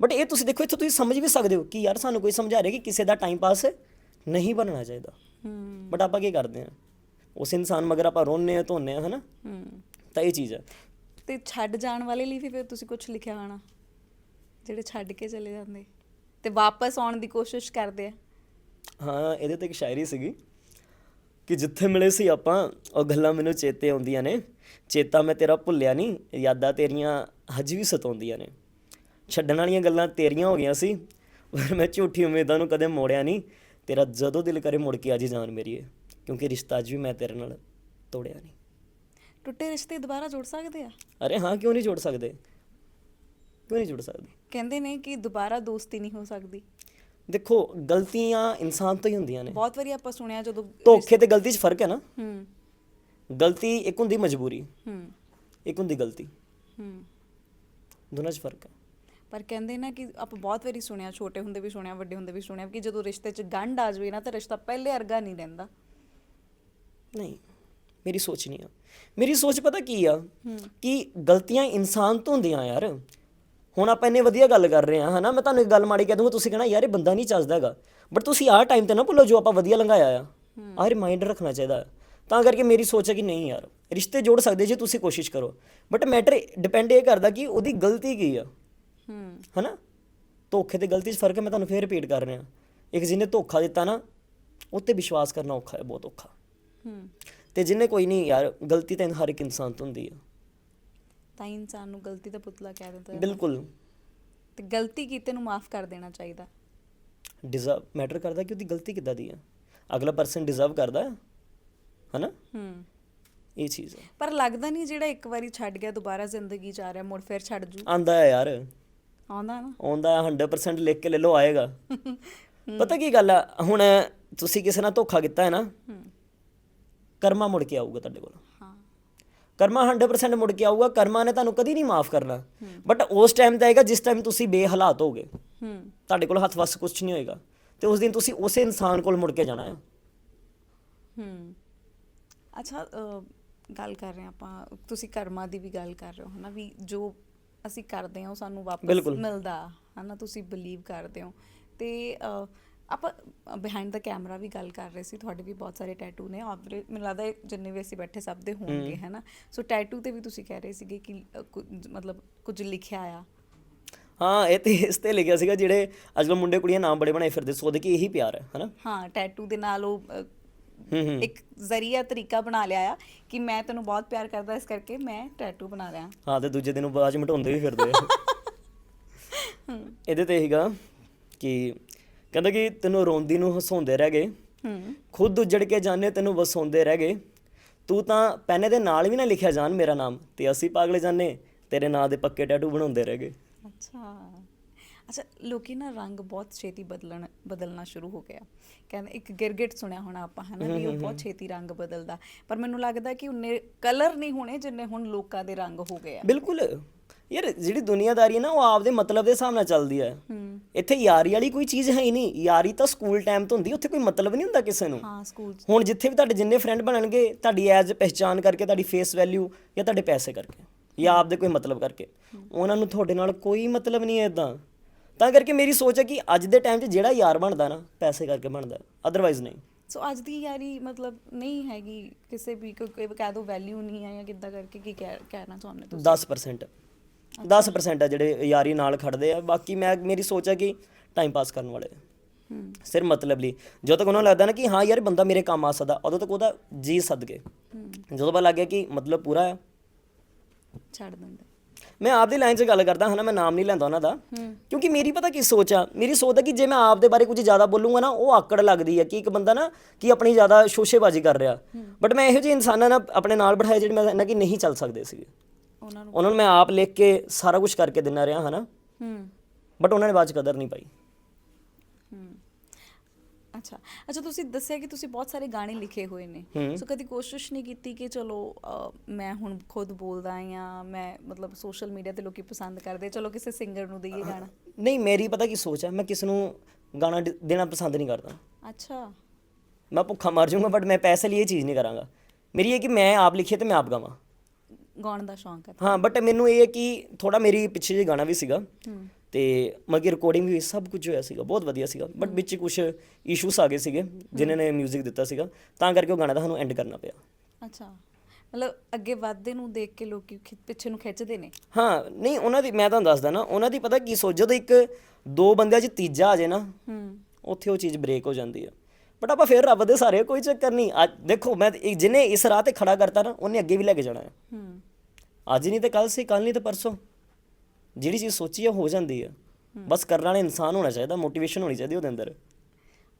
ਬਟ ਇਹ ਤੁਸੀਂ ਦੇਖੋ ਇੱਥੋਂ ਤੁਸੀਂ ਸਮਝ ਵੀ ਸਕਦੇ ਹੋ ਕਿ ਯਾਰ ਸਾਨੂੰ ਕੋਈ ਸਮਝਾ ਰਿਹਾ ਕਿ ਕਿਸੇ ਦਾ ਟਾਈਮ ਪਾਸ ਨਹੀਂ ਬਣਨਾ ਚਾਹੀਦਾ। ਬਟ ਆਪਾਂ ਕੀ ਕਰਦੇ ਆ ਉਸ ਇਨਸਾਨ ਮਗਰ ਆਪਾਂ ਰੋਨੇ ਆ ਧੋਨੇ ਆ ਹਨਾ? ਤਾਂ ਇਹ ਚੀਜ਼ ਹੈ। ਤੇ ਛੱਡ ਜਾਣ ਵਾਲੇ ਲਈ ਵੀ ਫਿਰ ਤੁਸੀਂ ਕੁਝ ਲਿਖਿਆ ਹੋਣਾ ਜਿਹੜੇ ਛੱਡ ਕੇ ਚਲੇ ਜਾਂਦੇ। ਤੇ ਵਾਪਸ ਆਉਣ ਦੀ ਕੋਸ਼ਿਸ਼ ਕਰਦੇ ਆ। ਹਾਂ ਇਹਦੇ ਤੇ ਇੱਕ ਸ਼ਾਇਰੀ ਸੀਗੀ ਕਿ ਜਿੱਥੇ ਮਿਲੇ ਸੀ ਆਪਾਂ ਉਹ ਗੱਲਾਂ ਮੈਨੂੰ ਚੇਤੇ ਆਉਂਦੀਆਂ ਨੇ। ਚੇਤਾ ਮੈਂ ਤੇਰਾ ਭੁੱਲਿਆ ਨਹੀਂ ਯਾਦਾਂ ਤੇਰੀਆਂ ਹਜ ਵੀ ਸਤਾਉਂਦੀਆਂ ਨੇ। ਛੱਡਣ ਵਾਲੀਆਂ ਗੱਲਾਂ ਤੇਰੀਆਂ ਹੋ ਗਈਆਂ ਸੀ ਪਰ ਮੈਂ ਝੂਠੀ ਉਮੀਦਾਂ ਨੂੰ ਕਦੇ ਮੋੜਿਆ ਨਹੀਂ। ਤੇਰਾ ਜਦੋਂ ਦਿਲ ਕਰੇ ਮੁੜ ਕੇ ਆ ਜੀ ਜਾਨ ਮੇਰੀ ਏ ਕਿਉਂਕਿ ਰਿਸ਼ਤਾ ਅੱਜ ਵੀ ਮੈਂ ਤੇਰੇ ਨਾਲ ਤੋੜਿਆ ਨਹੀਂ। ਟੁੱਟੇ ਰਿਸ਼ਤੇ ਦੁਬਾਰਾ ਜੋੜ ਸਕਦੇ ਆ? ਅਰੇ ਹਾਂ ਕਿਉਂ ਨਹੀਂ ਜੋੜ ਸਕਦੇ? ਕਿਉਂ ਨਹੀਂ ਜੋੜ ਸਕਦੇ? ਕਹਿੰਦੇ ਨੇ ਕਿ ਦੁਬਾਰਾ ਦੋਸਤੀ ਨਹੀਂ ਹੋ ਸਕਦੀ। ਦੇਖੋ ਗਲਤੀਆਂ ਇਨਸਾਨ ਤੋਂ ਹੀ ਹੁੰਦੀਆਂ ਨੇ। ਬਹੁਤ ਵਾਰੀ ਆਪਾਂ ਸੁਣਿਆ ਜਦੋਂ ਧੋਖੇ ਤੇ ਗਲਤੀ 'ਚ ਫ਼ਰਕ ਹੈ ਨਾ? ਹੂੰ। ਗਲਤੀ ਇੱਕ ਹੁੰਦੀ ਮਜਬੂਰੀ ਹੂੰ। ਇੱਕ ਹੁੰਦੀ ਗਲਤੀ। ਹੂੰ। ਦੋਨਾਂ 'ਚ ਫ਼ਰਕ ਹੈ। ਪਰ ਕਹਿੰਦੇ ਨਾ ਕਿ ਆਪਾਂ ਬਹੁਤ ਵਾਰੀ ਸੁਣਿਆ ਛੋਟੇ ਹੁੰਦੇ ਵੀ ਸੁਣਿਆ ਵੱਡੇ ਹੁੰਦੇ ਵੀ ਸੁਣਿਆ ਕਿ ਜਦੋਂ ਰਿਸ਼ਤੇ 'ਚ ਗੰਢ ਆ ਜਾਵੇ ਨਾ ਤਾਂ ਰਿਸ਼ਤਾ ਪਹਿਲੇ ਵਰਗਾ ਨਹੀਂ ਰਹਿੰਦਾ। ਨਹੀਂ ਮੇਰੀ ਸੋਚ ਨਹੀਂ ਆ। ਮੇਰੀ ਸੋਚ ਪਤਾ ਕੀ ਆ? ਕਿ ਗਲਤੀਆਂ ਇਨਸਾਨ ਤੋਂ ਹੁੰਦੀਆਂ ਯਾਰ। ਹੁਣ ਆਪਾਂ ਇੰਨੇ ਵਧੀਆ ਗੱਲ ਕਰ ਰਹੇ ਹਾਂ ਹਨਾ? ਮੈਂ ਤੁਹਾਨੂੰ ਇੱਕ ਗੱਲ ਮਾੜੀ ਕਹਿ ਦੂੰਗਾ ਤੁਸੀਂ ਕਹਣਾ ਯਾਰ ਇਹ ਬੰਦਾ ਨਹੀਂ ਚੱਜਦਾ ਹੈਗਾ। ਬਟ ਤੁਸੀਂ ਆਹ ਟਾਈਮ ਤੇ ਨਾ ਭੁੱਲੋ ਜੋ ਆਪਾਂ ਵਧੀਆ ਲੰਘਾਇਆ ਆ। ਆਹ ਰਿਮਾਈਂਡਰ ਰੱਖਣਾ ਚਾਹੀਦਾ। ਤਾਂ ਕਰਕੇ ਮੇਰੀ ਸੋਚ ਹੈ ਕਿ ਨਹੀਂ ਯਾਰ ਰਿਸ਼ਤੇ ਜੋੜ ਸਕਦੇ ਜੇ ਤੁਸੀਂ ਕੋਸ਼ਿਸ਼ ਕਰੋ। ਬਟ ਮੈਟਰ ਡਿਪੈਂਡ ਇਹ ਕਰਦਾ ਕਿ ਉਹਦੀ ਗਲਤੀ ਕੀ ਆ। ਹੂੰ ਹਨਾ? ਧੋਖੇ ਤੇ ਗਲਤੀ 'ਚ ਫ਼ਰਕ ਹੈ ਮੈਂ ਤੁਹਾਨੂੰ ਫੇਰ ਰਿਪੀਟ ਕਰ ਰਿਹਾ। ਇੱਕ ਜਿਹਨੇ ਧੋਖਾ ਦਿੱਤਾ ਨਾ ਉੱਤੇ ਵਿਸ਼ਵਾਸ ਕਰਨਾ ਔਖਾ ਹੈ ਬਹੁਤ ਔਖਾ। ਹੂੰ। ਤੇ ਜਿਹਨੇ ਕੋਈ ਨਹੀਂ ਯਾਰ ਗਲਤੀ ਤਾਂ ਹਰ ਇੱਕ ਇਨਸਾਨ ਤੋਂ ਹੁੰਦੀ ਆ। ਤਾਂ ਹੀ ਇਨਸਾਨ ਨੂੰ ਗਲਤੀ ਦਾ ਪੁਤਲਾ ਕਹਿ ਦਿੰਦਾ ਹੈ ਬਿਲਕੁਲ। ਤੇ ਗਲਤੀ ਕੀਤੇ ਨੂੰ ਮਾਫ ਕਰ ਦੇਣਾ ਚਾਹੀਦਾ। ਡਿਜ਼ਰਵ ਮੈਟਰ ਕਰਦਾ ਕਿ ਉਹਦੀ ਗਲਤੀ ਕਿੱਦਾਂ ਦੀ ਆ। ਅਗਲਾ ਪਰਸਨ ਡਿਜ਼ਰਵ ਕਰਦਾ ਹੈ ਹਨਾ? ਹੂੰ। ਇਹ ਚੀਜ਼ ਹੈ ਪਰ ਲੱਗਦਾ ਨਹੀਂ ਜਿਹੜਾ ਇੱਕ ਵਾਰੀ ਛੱਡ ਗਿਆ ਦੁਬਾਰਾ ਜ਼ਿੰਦਗੀ ਚ ਆ ਰਿਹਾ ਮੁੜ ਫਿਰ ਛੱਡ ਜੂ। ਆਂਦਾ ਹੈ ਯਾਰ। ਆਉਂਦਾ ਨਾ। ਆਉਂਦਾ ਹੈ 100% ਲਿਖ ਕੇ ਲੈ ਲਓ ਆਏਗਾ। ਪਤਾ ਕੀ ਗੱਲ ਆ ਹੁਣ ਤੁਸੀਂ ਕਿਸੇ ਨਾਲ ਧੋਖਾ ਕੀਤਾ ਹੈ ਨਾ ਕਰਮਾ ਮੁੜ ਕੇ ਆਊਗਾ ਤੁਹਾਡੇ ਕੋਲ। ਹਾਂ। ਕਰਮਾ 100% ਮੁੜ ਕੇ ਆਊਗਾ ਕਰਮਾ ਨੇ ਤੁਹਾਨੂੰ ਕਦੀ ਨਹੀਂ ਮਾਫ ਕਰਨਾ। ਬਟ ਉਸ ਟਾਈਮ ਤੇ ਆਏਗਾ ਜਿਸ ਟਾਈਮ ਤੁਸੀਂ ਬੇਹਲਾਤ ਹੋਗੇ। ਤੁਹਾਡੇ ਕੋਲ ਹੱਥ ਵਸ ਕੁਝ ਨਹੀਂ ਹੋਏਗਾ। ਤੇ ਉਸ ਦਿਨ ਤੁਸੀਂ ਉਸੇ ਇਨਸਾਨ ਕੋਲ ਮੁੜ ਕੇ ਜਾਣਾ ਹੈ। ਹੂੰ। ਅੱਛਾ ਗੱਲ ਕਰ ਰਹੇ ਆਪਾਂ। ਤੁਸੀਂ ਕਰਮਾਂ ਦੀ ਵੀ ਗੱਲ ਕਰ ਰਹੇ ਹੋ ਹਨਾ? ਵੀ ਜੋ ਅਸੀਂ ਕਰਦੇ ਹਾਂ ਉਹ ਸਾਨੂੰ ਵਾਪਸ ਬਿਲਕੁਲ। ਮਿਲਦਾ ਹਨਾ ਤੁਸੀਂ ਬਲੀਵ ਕਰਦੇ ਹੋ। ਤੇ ਅ, ਆਪਾਂ ਬਿਹਾਈਂਡ ਦਾ ਕੈਮਰਾ ਵੀ ਗੱਲ ਕਰ ਰਹੇ ਸੀ ਤੁਹਾਡੇ ਵੀ ਬਹੁਤ ਸਾਰੇ ਟੈਟੂ ਨੇ ਔਰ ਮੈਨੂੰ ਲੱਗਦਾ ਜਿੰਨੇ ਵੀ ਅਸੀਂ ਬੈਠੇ ਸਭ ਦੇ ਹੋਣਗੇ ਹਨਾ। ਸੋ ਟੈਟੂ ਤੇ ਵੀ ਤੁਸੀਂ ਕਹਿ ਰਹੇ ਸੀਗੇ ਕਿ ਅ, ਮਤਲਬ ਕੁਝ ਲਿਖਿਆ ਆ। ਹਾਂ ਇਹ ਤੇ ਇਸ ਤੇ ਲਿਖਿਆ ਸੀਗਾ ਜਿਹੜੇ ਅੱਜਕੱਲ ਮੁੰਡੇ ਕੁੜੀਆਂ ਨਾਮ ਬੜੇ ਬਣਾਏ ਫਿਰਦੇ ਸੋ ਉਹਦੇ ਕਿ ਇਹੀ ਪਿਆਰ ਹੈ ਹਨਾ। ਹਾਂ ਟੈਟੂ ਦੇ ਨਾਲ ਉਹ ਅ, ਇੱਕ ਜ਼ਰੀਆ ਤਰੀਕਾ ਬਣਾ ਲਿਆ ਆ ਕਿ ਮੈਂ ਤੈਨੂੰ ਬਹੁਤ ਪਿਆਰ ਕਰਦਾ ਇਸ ਕਰਕੇ ਮੈਂ ਟੈਟੂ ਬਣਾ ਲਿਆ ਹਾਂ ਤੇ ਦੂਜੇ ਦਿਨ ਬਾਅਦ ਚ ਮਟਾਉਂਦੇ ਵੀ ਫਿਰਦੇ ਆ। ਇਹਦੇ ਤੇ ਹੀਗਾ ਕਿ ਕਹਿੰਦਾ ਕਿ ਤੈਨੂੰ ਰੋਂਦੀ ਨੂੰ ਹਸਾਉਂਦੇ ਰਹਿ ਗਏ। ਹੂੰ। ਖੁਦ ਉਜੜ ਕੇ ਜਾਣੇ ਤੈਨੂੰ ਵਸਾਉਂਦੇ ਰਹਿ ਗਏ। ਤੂੰ ਤਾਂ ਪੈਨੇ ਦੇ ਨਾਲ ਵੀ ਨਾ ਲਿਖਿਆ ਜਾਣ ਮੇਰਾ ਨਾਮ ਤੇ ਅਸੀਂ ਪਾਗਲੇ ਜਾਣੇ ਤੇਰੇ ਨਾਂ ਦੇ ਪੱਕੇ ਟੈਟੂ ਬਣਾਉਂਦੇ ਰਹਿ ਗਏ। ਅੱਛਾ। ਅੱਛਾ ਲੋਕੀ ਨਾ ਰੰਗ ਬਹੁਤ ਛੇਤੀ ਬਦਲਣ ਬਦਲਣਾ ਸ਼ੁਰੂ ਹੋ ਗਿਆ ਕਹਿੰਦੇ ਇੱਕ ਗਿਰਗਿਟ ਸੁਣਿਆ ਹੋਣਾ ਆਪਾਂ ਹਨਾ ਵੀ ਉਹ ਬਹੁਤ ਛੇਤੀ ਰੰਗ ਬਦਲਦਾ। ਪਰ ਮੈਨੂੰ ਲੱਗਦਾ ਕਿ ਉਹਨੇ ਕਲਰ ਨਹੀਂ ਹੋਣੇ ਜਿੰਨੇ ਹੁਣ ਲੋਕਾਂ ਦੇ ਰੰਗ ਹੋ ਗਏ ਆ। ਬਿਲਕੁਲ। ਯਾਰ ਜਿਹੜੀ ਦੁਨੀਆਦਾਰੀ ਹੈ ਨਾ ਉਹ ਆਪਦੇ ਮਤਲਬ ਦੇ ਹਿਸਾਬ ਨਾਲ ਚੱਲਦੀ ਹੈ। ਇੱਥੇ ਯਾਰੀ ਵਾਲੀ ਕੋਈ ਚੀਜ਼ ਹੈ ਹੀ ਨਹੀਂ। ਯਾਰੀ ਤਾਂ ਸਕੂਲ ਟਾਈਮ ਤੋਂ ਹੁੰਦੀ ਉੱਥੇ ਕੋਈ ਮਤਲਬ ਨਹੀਂ ਹੁੰਦਾ ਕਿਸੇ ਨੂੰ। ਹਾਂ ਸਕੂਲ ਹੁਣ ਜਿੱਥੇ ਵੀ ਤੁਹਾਡੇ ਜਿੰਨੇ ਫਰੈਂਡ ਬਣਨਗੇ ਤੁਹਾਡੀ ਐਜ਼ ਪਹਿਚਾਨ ਕਰਕੇ ਤੁਹਾਡੀ ਫੇਸ ਵੈਲਿਊ ਜਾਂ ਤੁਹਾਡੇ ਪੈਸੇ ਕਰਕੇ ਜਾਂ ਆਪਦੇ ਕੋਈ ਮਤਲਬ ਕਰਕੇ। ਉਹਨਾਂ ਨੂੰ ਤੁਹਾਡੇ ਨਾਲ ਕੋਈ ਮਤਲਬ ਨਹੀਂ ਹੈ ਇਦਾਂ ਤਾਂ ਕਰਕੇ ਮੇਰੀ ਸੋਚ ਹੈ ਕਿ ਅੱਜ ਦੇ ਟਾਈਮ 'ਚ ਜਿਹੜਾ ਯਾਰ ਬਣਦਾ ਨਾ ਪੈਸੇ ਕਰਕੇ ਬਣਦਾ ਅਦਰਵਾਈਜ਼ ਨਹੀਂ। ਸੋ ਅੱਜ ਦੀ ਯਾਰੀ ਮਤਲਬ ਨਹੀਂ ਹੈਗੀ ਕਿਸੇ ਵੀ ਕੋਈ ਕੋਈ ਕਹਿ ਦੋ ਵੈਲਿਊ ਨਹੀਂ ਹੈ ਜਾਂ ਕਿੱਦਾਂ ਕਰਕੇ ਕੀ ਕਹਿ- ਕਹਿਣਾ ਚਾਹੁੰਦੇ ਤੁਸੀਂ? 10% 10% ਆ ਜਿਹੜੇ ਯਾਰੀ ਨਾਲ ਖੜਦੇ ਆ। ਬਾਕੀ ਮੈਂ ਮੇਰੀ ਸੋਚ ਹੈ ਕਿ ਟਾਈਮ ਪਾਸ ਕਰਨ ਵਾਲੇ। ਹੂੰ। ਸਿਰ ਮਤਲਬ ਲਈ। ਜਦੋਂ ਤੱਕ ਉਹਨਾਂ ਨੂੰ ਲੱਗਦਾ ਨਾ ਕਿ ਹਾਂ ਯਾਰ ਬੰਦਾ ਮੇਰੇ ਕੰਮ ਆ ਸਕਦਾ ਉਦੋਂ ਤੱਕ ਉਹਦਾ ਜੀ ਸਦਕੇ। ਜਦੋਂ ਪਤਾ ਲੱਗ ਗਿਆ ਕਿ ਮਤਲਬ ਪੂਰਾ ਆ। ਛੱਡ ਦਿੰਦਾ। ਮੈਂ ਆਪਦੀ ਲਾਈਨ 'ਚ ਗੱਲ ਕਰਦਾ ਹਨਾ ਮੈਂ ਨਾਮ ਨਹੀਂ ਲੈਂਦਾ ਉਹਨਾਂ ਦਾ। ਕਿਉਂਕਿ ਮੇਰੀ ਪਤਾ ਕੀ ਸੋਚ ਆ? ਮੇਰੀ ਸੋਚ ਹੈ ਕਿ ਜੇ ਮੈਂ ਆਪ ਦੇ ਬਾਰੇ ਕੁਝ ਜ਼ਿਆਦਾ ਬੋਲੂੰਗਾ ਨਾ ਉਹ ਆਕੜ ਲੱਗਦੀ ਹੈ ਕਿ ਇੱਕ ਬੰਦਾ ਨਾ ਕਿ ਆਪਣੀ ਜ਼ਿਆਦਾ ਸ਼ੋਸ਼ੇਬਾਜ਼ੀ ਕਰ ਰਿਹਾ। ਬਟ ਮੈਂ ਇਹੋ ਜਿਹੇ ਇਨਸਾਨਾਂ ਨਾਲ ਆਪਣੇ ਨਾਲ ਬਿਠਾਏ ਜਿਹੜੇ ਮੈਂ ਇਹਨਾਂ ਕਿ ਨਹੀਂ ਚੱਲ ਸਕਦੇ ਸੀਗੇ। ਉਹਨਾਂ ਨੂੰ ਉਹਨਾਂ ਨੂੰ ਮੈਂ ਆਪ ਲਿਖ ਕੇ ਸਾਰਾ ਕੁਝ ਕਰਕੇ ਦਿੰਦਾ ਰਿਹਾ ਹਨਾ? ਹੂੰ। ਬਟ ਉਹਨਾਂ ਨੇ ਬਾਅਦ 'ਚ ਕਦਰ ਨਹੀਂ ਪਾਈ। ਅੱਛਾ। ਅੱਛਾ ਤੁਸੀਂ ਦੱਸਿਆ ਕਿ ਤੁਸੀਂ ਬਹੁਤ ਸਾਰੇ ਗਾਣੇ ਲਿਖੇ ਹੋਏ ਨੇ। ਹੂੰ। ਸੋ ਕਦੀ ਕੋਸ਼ਿਸ਼ ਨਹੀਂ ਕੀਤੀ ਕਿ ਚਲੋ ਅ, ਮੈਂ ਹੁਣ ਖੁਦ ਬੋਲਦਾ ਜਾਂ ਮੈਂ ਮਤਲਬ ਸੋਸ਼ਲ ਮੀਡੀਆ ਤੇ ਲੋਕੀ ਪਸੰਦ ਕਰਦੇ ਚਲੋ ਕਿਸੇ ਸਿੰਗਰ ਨੂੰ ਦਈਏ ਗਾਣਾ। ਨਹੀਂ ਮੇਰੀ ਪਤਾ ਕੀ ਸੋਚ ਹੈ ਮੈਂ ਕਿਸ ਨੂੰ ਗਾਣਾ ਡ- ਦੇਣਾ ਪਸੰਦ ਨਹੀਂ ਕਰਦਾ। ਅੱਛਾ। ਮੈਂ ਭੁੱਖਾ ਮਰ ਜਾਊਂਗਾ ਬਟ ਮੈਂ ਪੈਸੇ ਲਈ ਇਹ ਚੀਜ਼ ਨਹੀਂ ਕਰਾਂਗਾ। ਮੇਰੀ ਇਹ ਕਿ ਮੈਂ ਆਪ ਲਿਖੇ ਤੇ ਮੈਂ ਆਪ ਗਾਵਾਂ। ਗਾਉਣ ਦਾ ਸ਼ੌਂਕ ਹੈ। ਹਾਂ ਬਟ ਮੈਨੂੰ ਇਹ ਹੈ ਕਿ ਥੋੜਾ ਮੇਰੀ ਪਿੱਛੇ ਜੇ ਗਾਣਾ ਵੀ ਸੀਗਾ। ਹੂੰ। ਤੇ ਮਗੀ ਰਿਕਾਰਡਿੰਗ ਵੀ ਹੋਈ ਸਭ ਕੁਝ ਹੋਇਆ ਸੀਗਾ ਬਹੁਤ ਵਧੀਆ ਸੀਗਾ ਬਟ ਵਿੱਚ ਕੁਝ ਇਸ਼ੂਸ ਆ ਗਏ ਸੀਗੇ ਜਿਨ੍ਹਾਂ ਨੇ 뮤직 ਦਿੱਤਾ ਸੀਗਾ ਤਾਂ ਕਰਕੇ ਉਹ ਗਾਣਾ ਤਾਂ ਸਾਨੂੰ ਐਂਡ ਕਰਨਾ ਪਿਆ। ਅੱਛਾ ਮਤਲਬ ਅੱਗੇ ਵੱਧਦੇ ਨੂੰ ਦੇਖ ਕੇ ਲੋਕੀ ਖਿ- ਪਿੱਛੇ ਨੂੰ ਖਿੱਚਦੇ ਨੇ? ਹਾਂ ਨਹੀਂ ਉਹਨਾਂ ਦੀ ਮੈਂ ਤੁਹਾਨੂੰ ਦੱਸਦਾ ਨਾ ਉਹਨਾਂ ਦੀ ਪਤਾ ਕੀ ਸੋਚ ਜਦੋਂ ਇੱਕ ਦੋ ਬੰਦਿਆਂ 'ਚ ਤੀਜਾ ਆ ਜੇ ਨਾ ਹੂੰ। ਉੱਥੇ ਉਹ ਚੀਜ਼ ਬ੍ਰੇਕ ਹੋ ਜਾਂਦੀ ਆ। ਬਟ ਆਪਾਂ ਫੇਰ ਰੱਬ ਦੇ ਸਾਰੇ ਕੋਈ ਚੱਕਰ ਨਹੀਂ ਅੱਜ ਦੇਖੋ ਮੈਂ ਇਹ ਜਿਹਨੇ ਇਸ ਰਾਹ ਤੇ ਖੜਾ ਕਰਤਾ ਨਾ ਉਹਨੇ ਅੱਗੇ ਵੀ ਲੈ ਕੇ ਜਾਣਾ ਹੈ ਹੂੰ। ਅੱਜ ਨਹੀਂ ਤੇ ਕੱਲ ਸੀ ਕੱਲ ਨਹੀਂ ਤੇ ਪਰਸੋਂ। ਜਿਹੜੀ ਚੀਜ਼ ਸੋਚੀ ਆ ਹੋ ਜਾਂਦੀ ਆ। ਬਸ ਕਰਨ ਵਾਲਾ ਇਨਸਾਨ ਹੋਣਾ ਚਾਹੀਦਾ ਮੋਟੀਵੇਸ਼ਨ ਹੋਣੀ ਚਾਹੀਦੀ ਉਹਦੇ ਅੰਦਰ।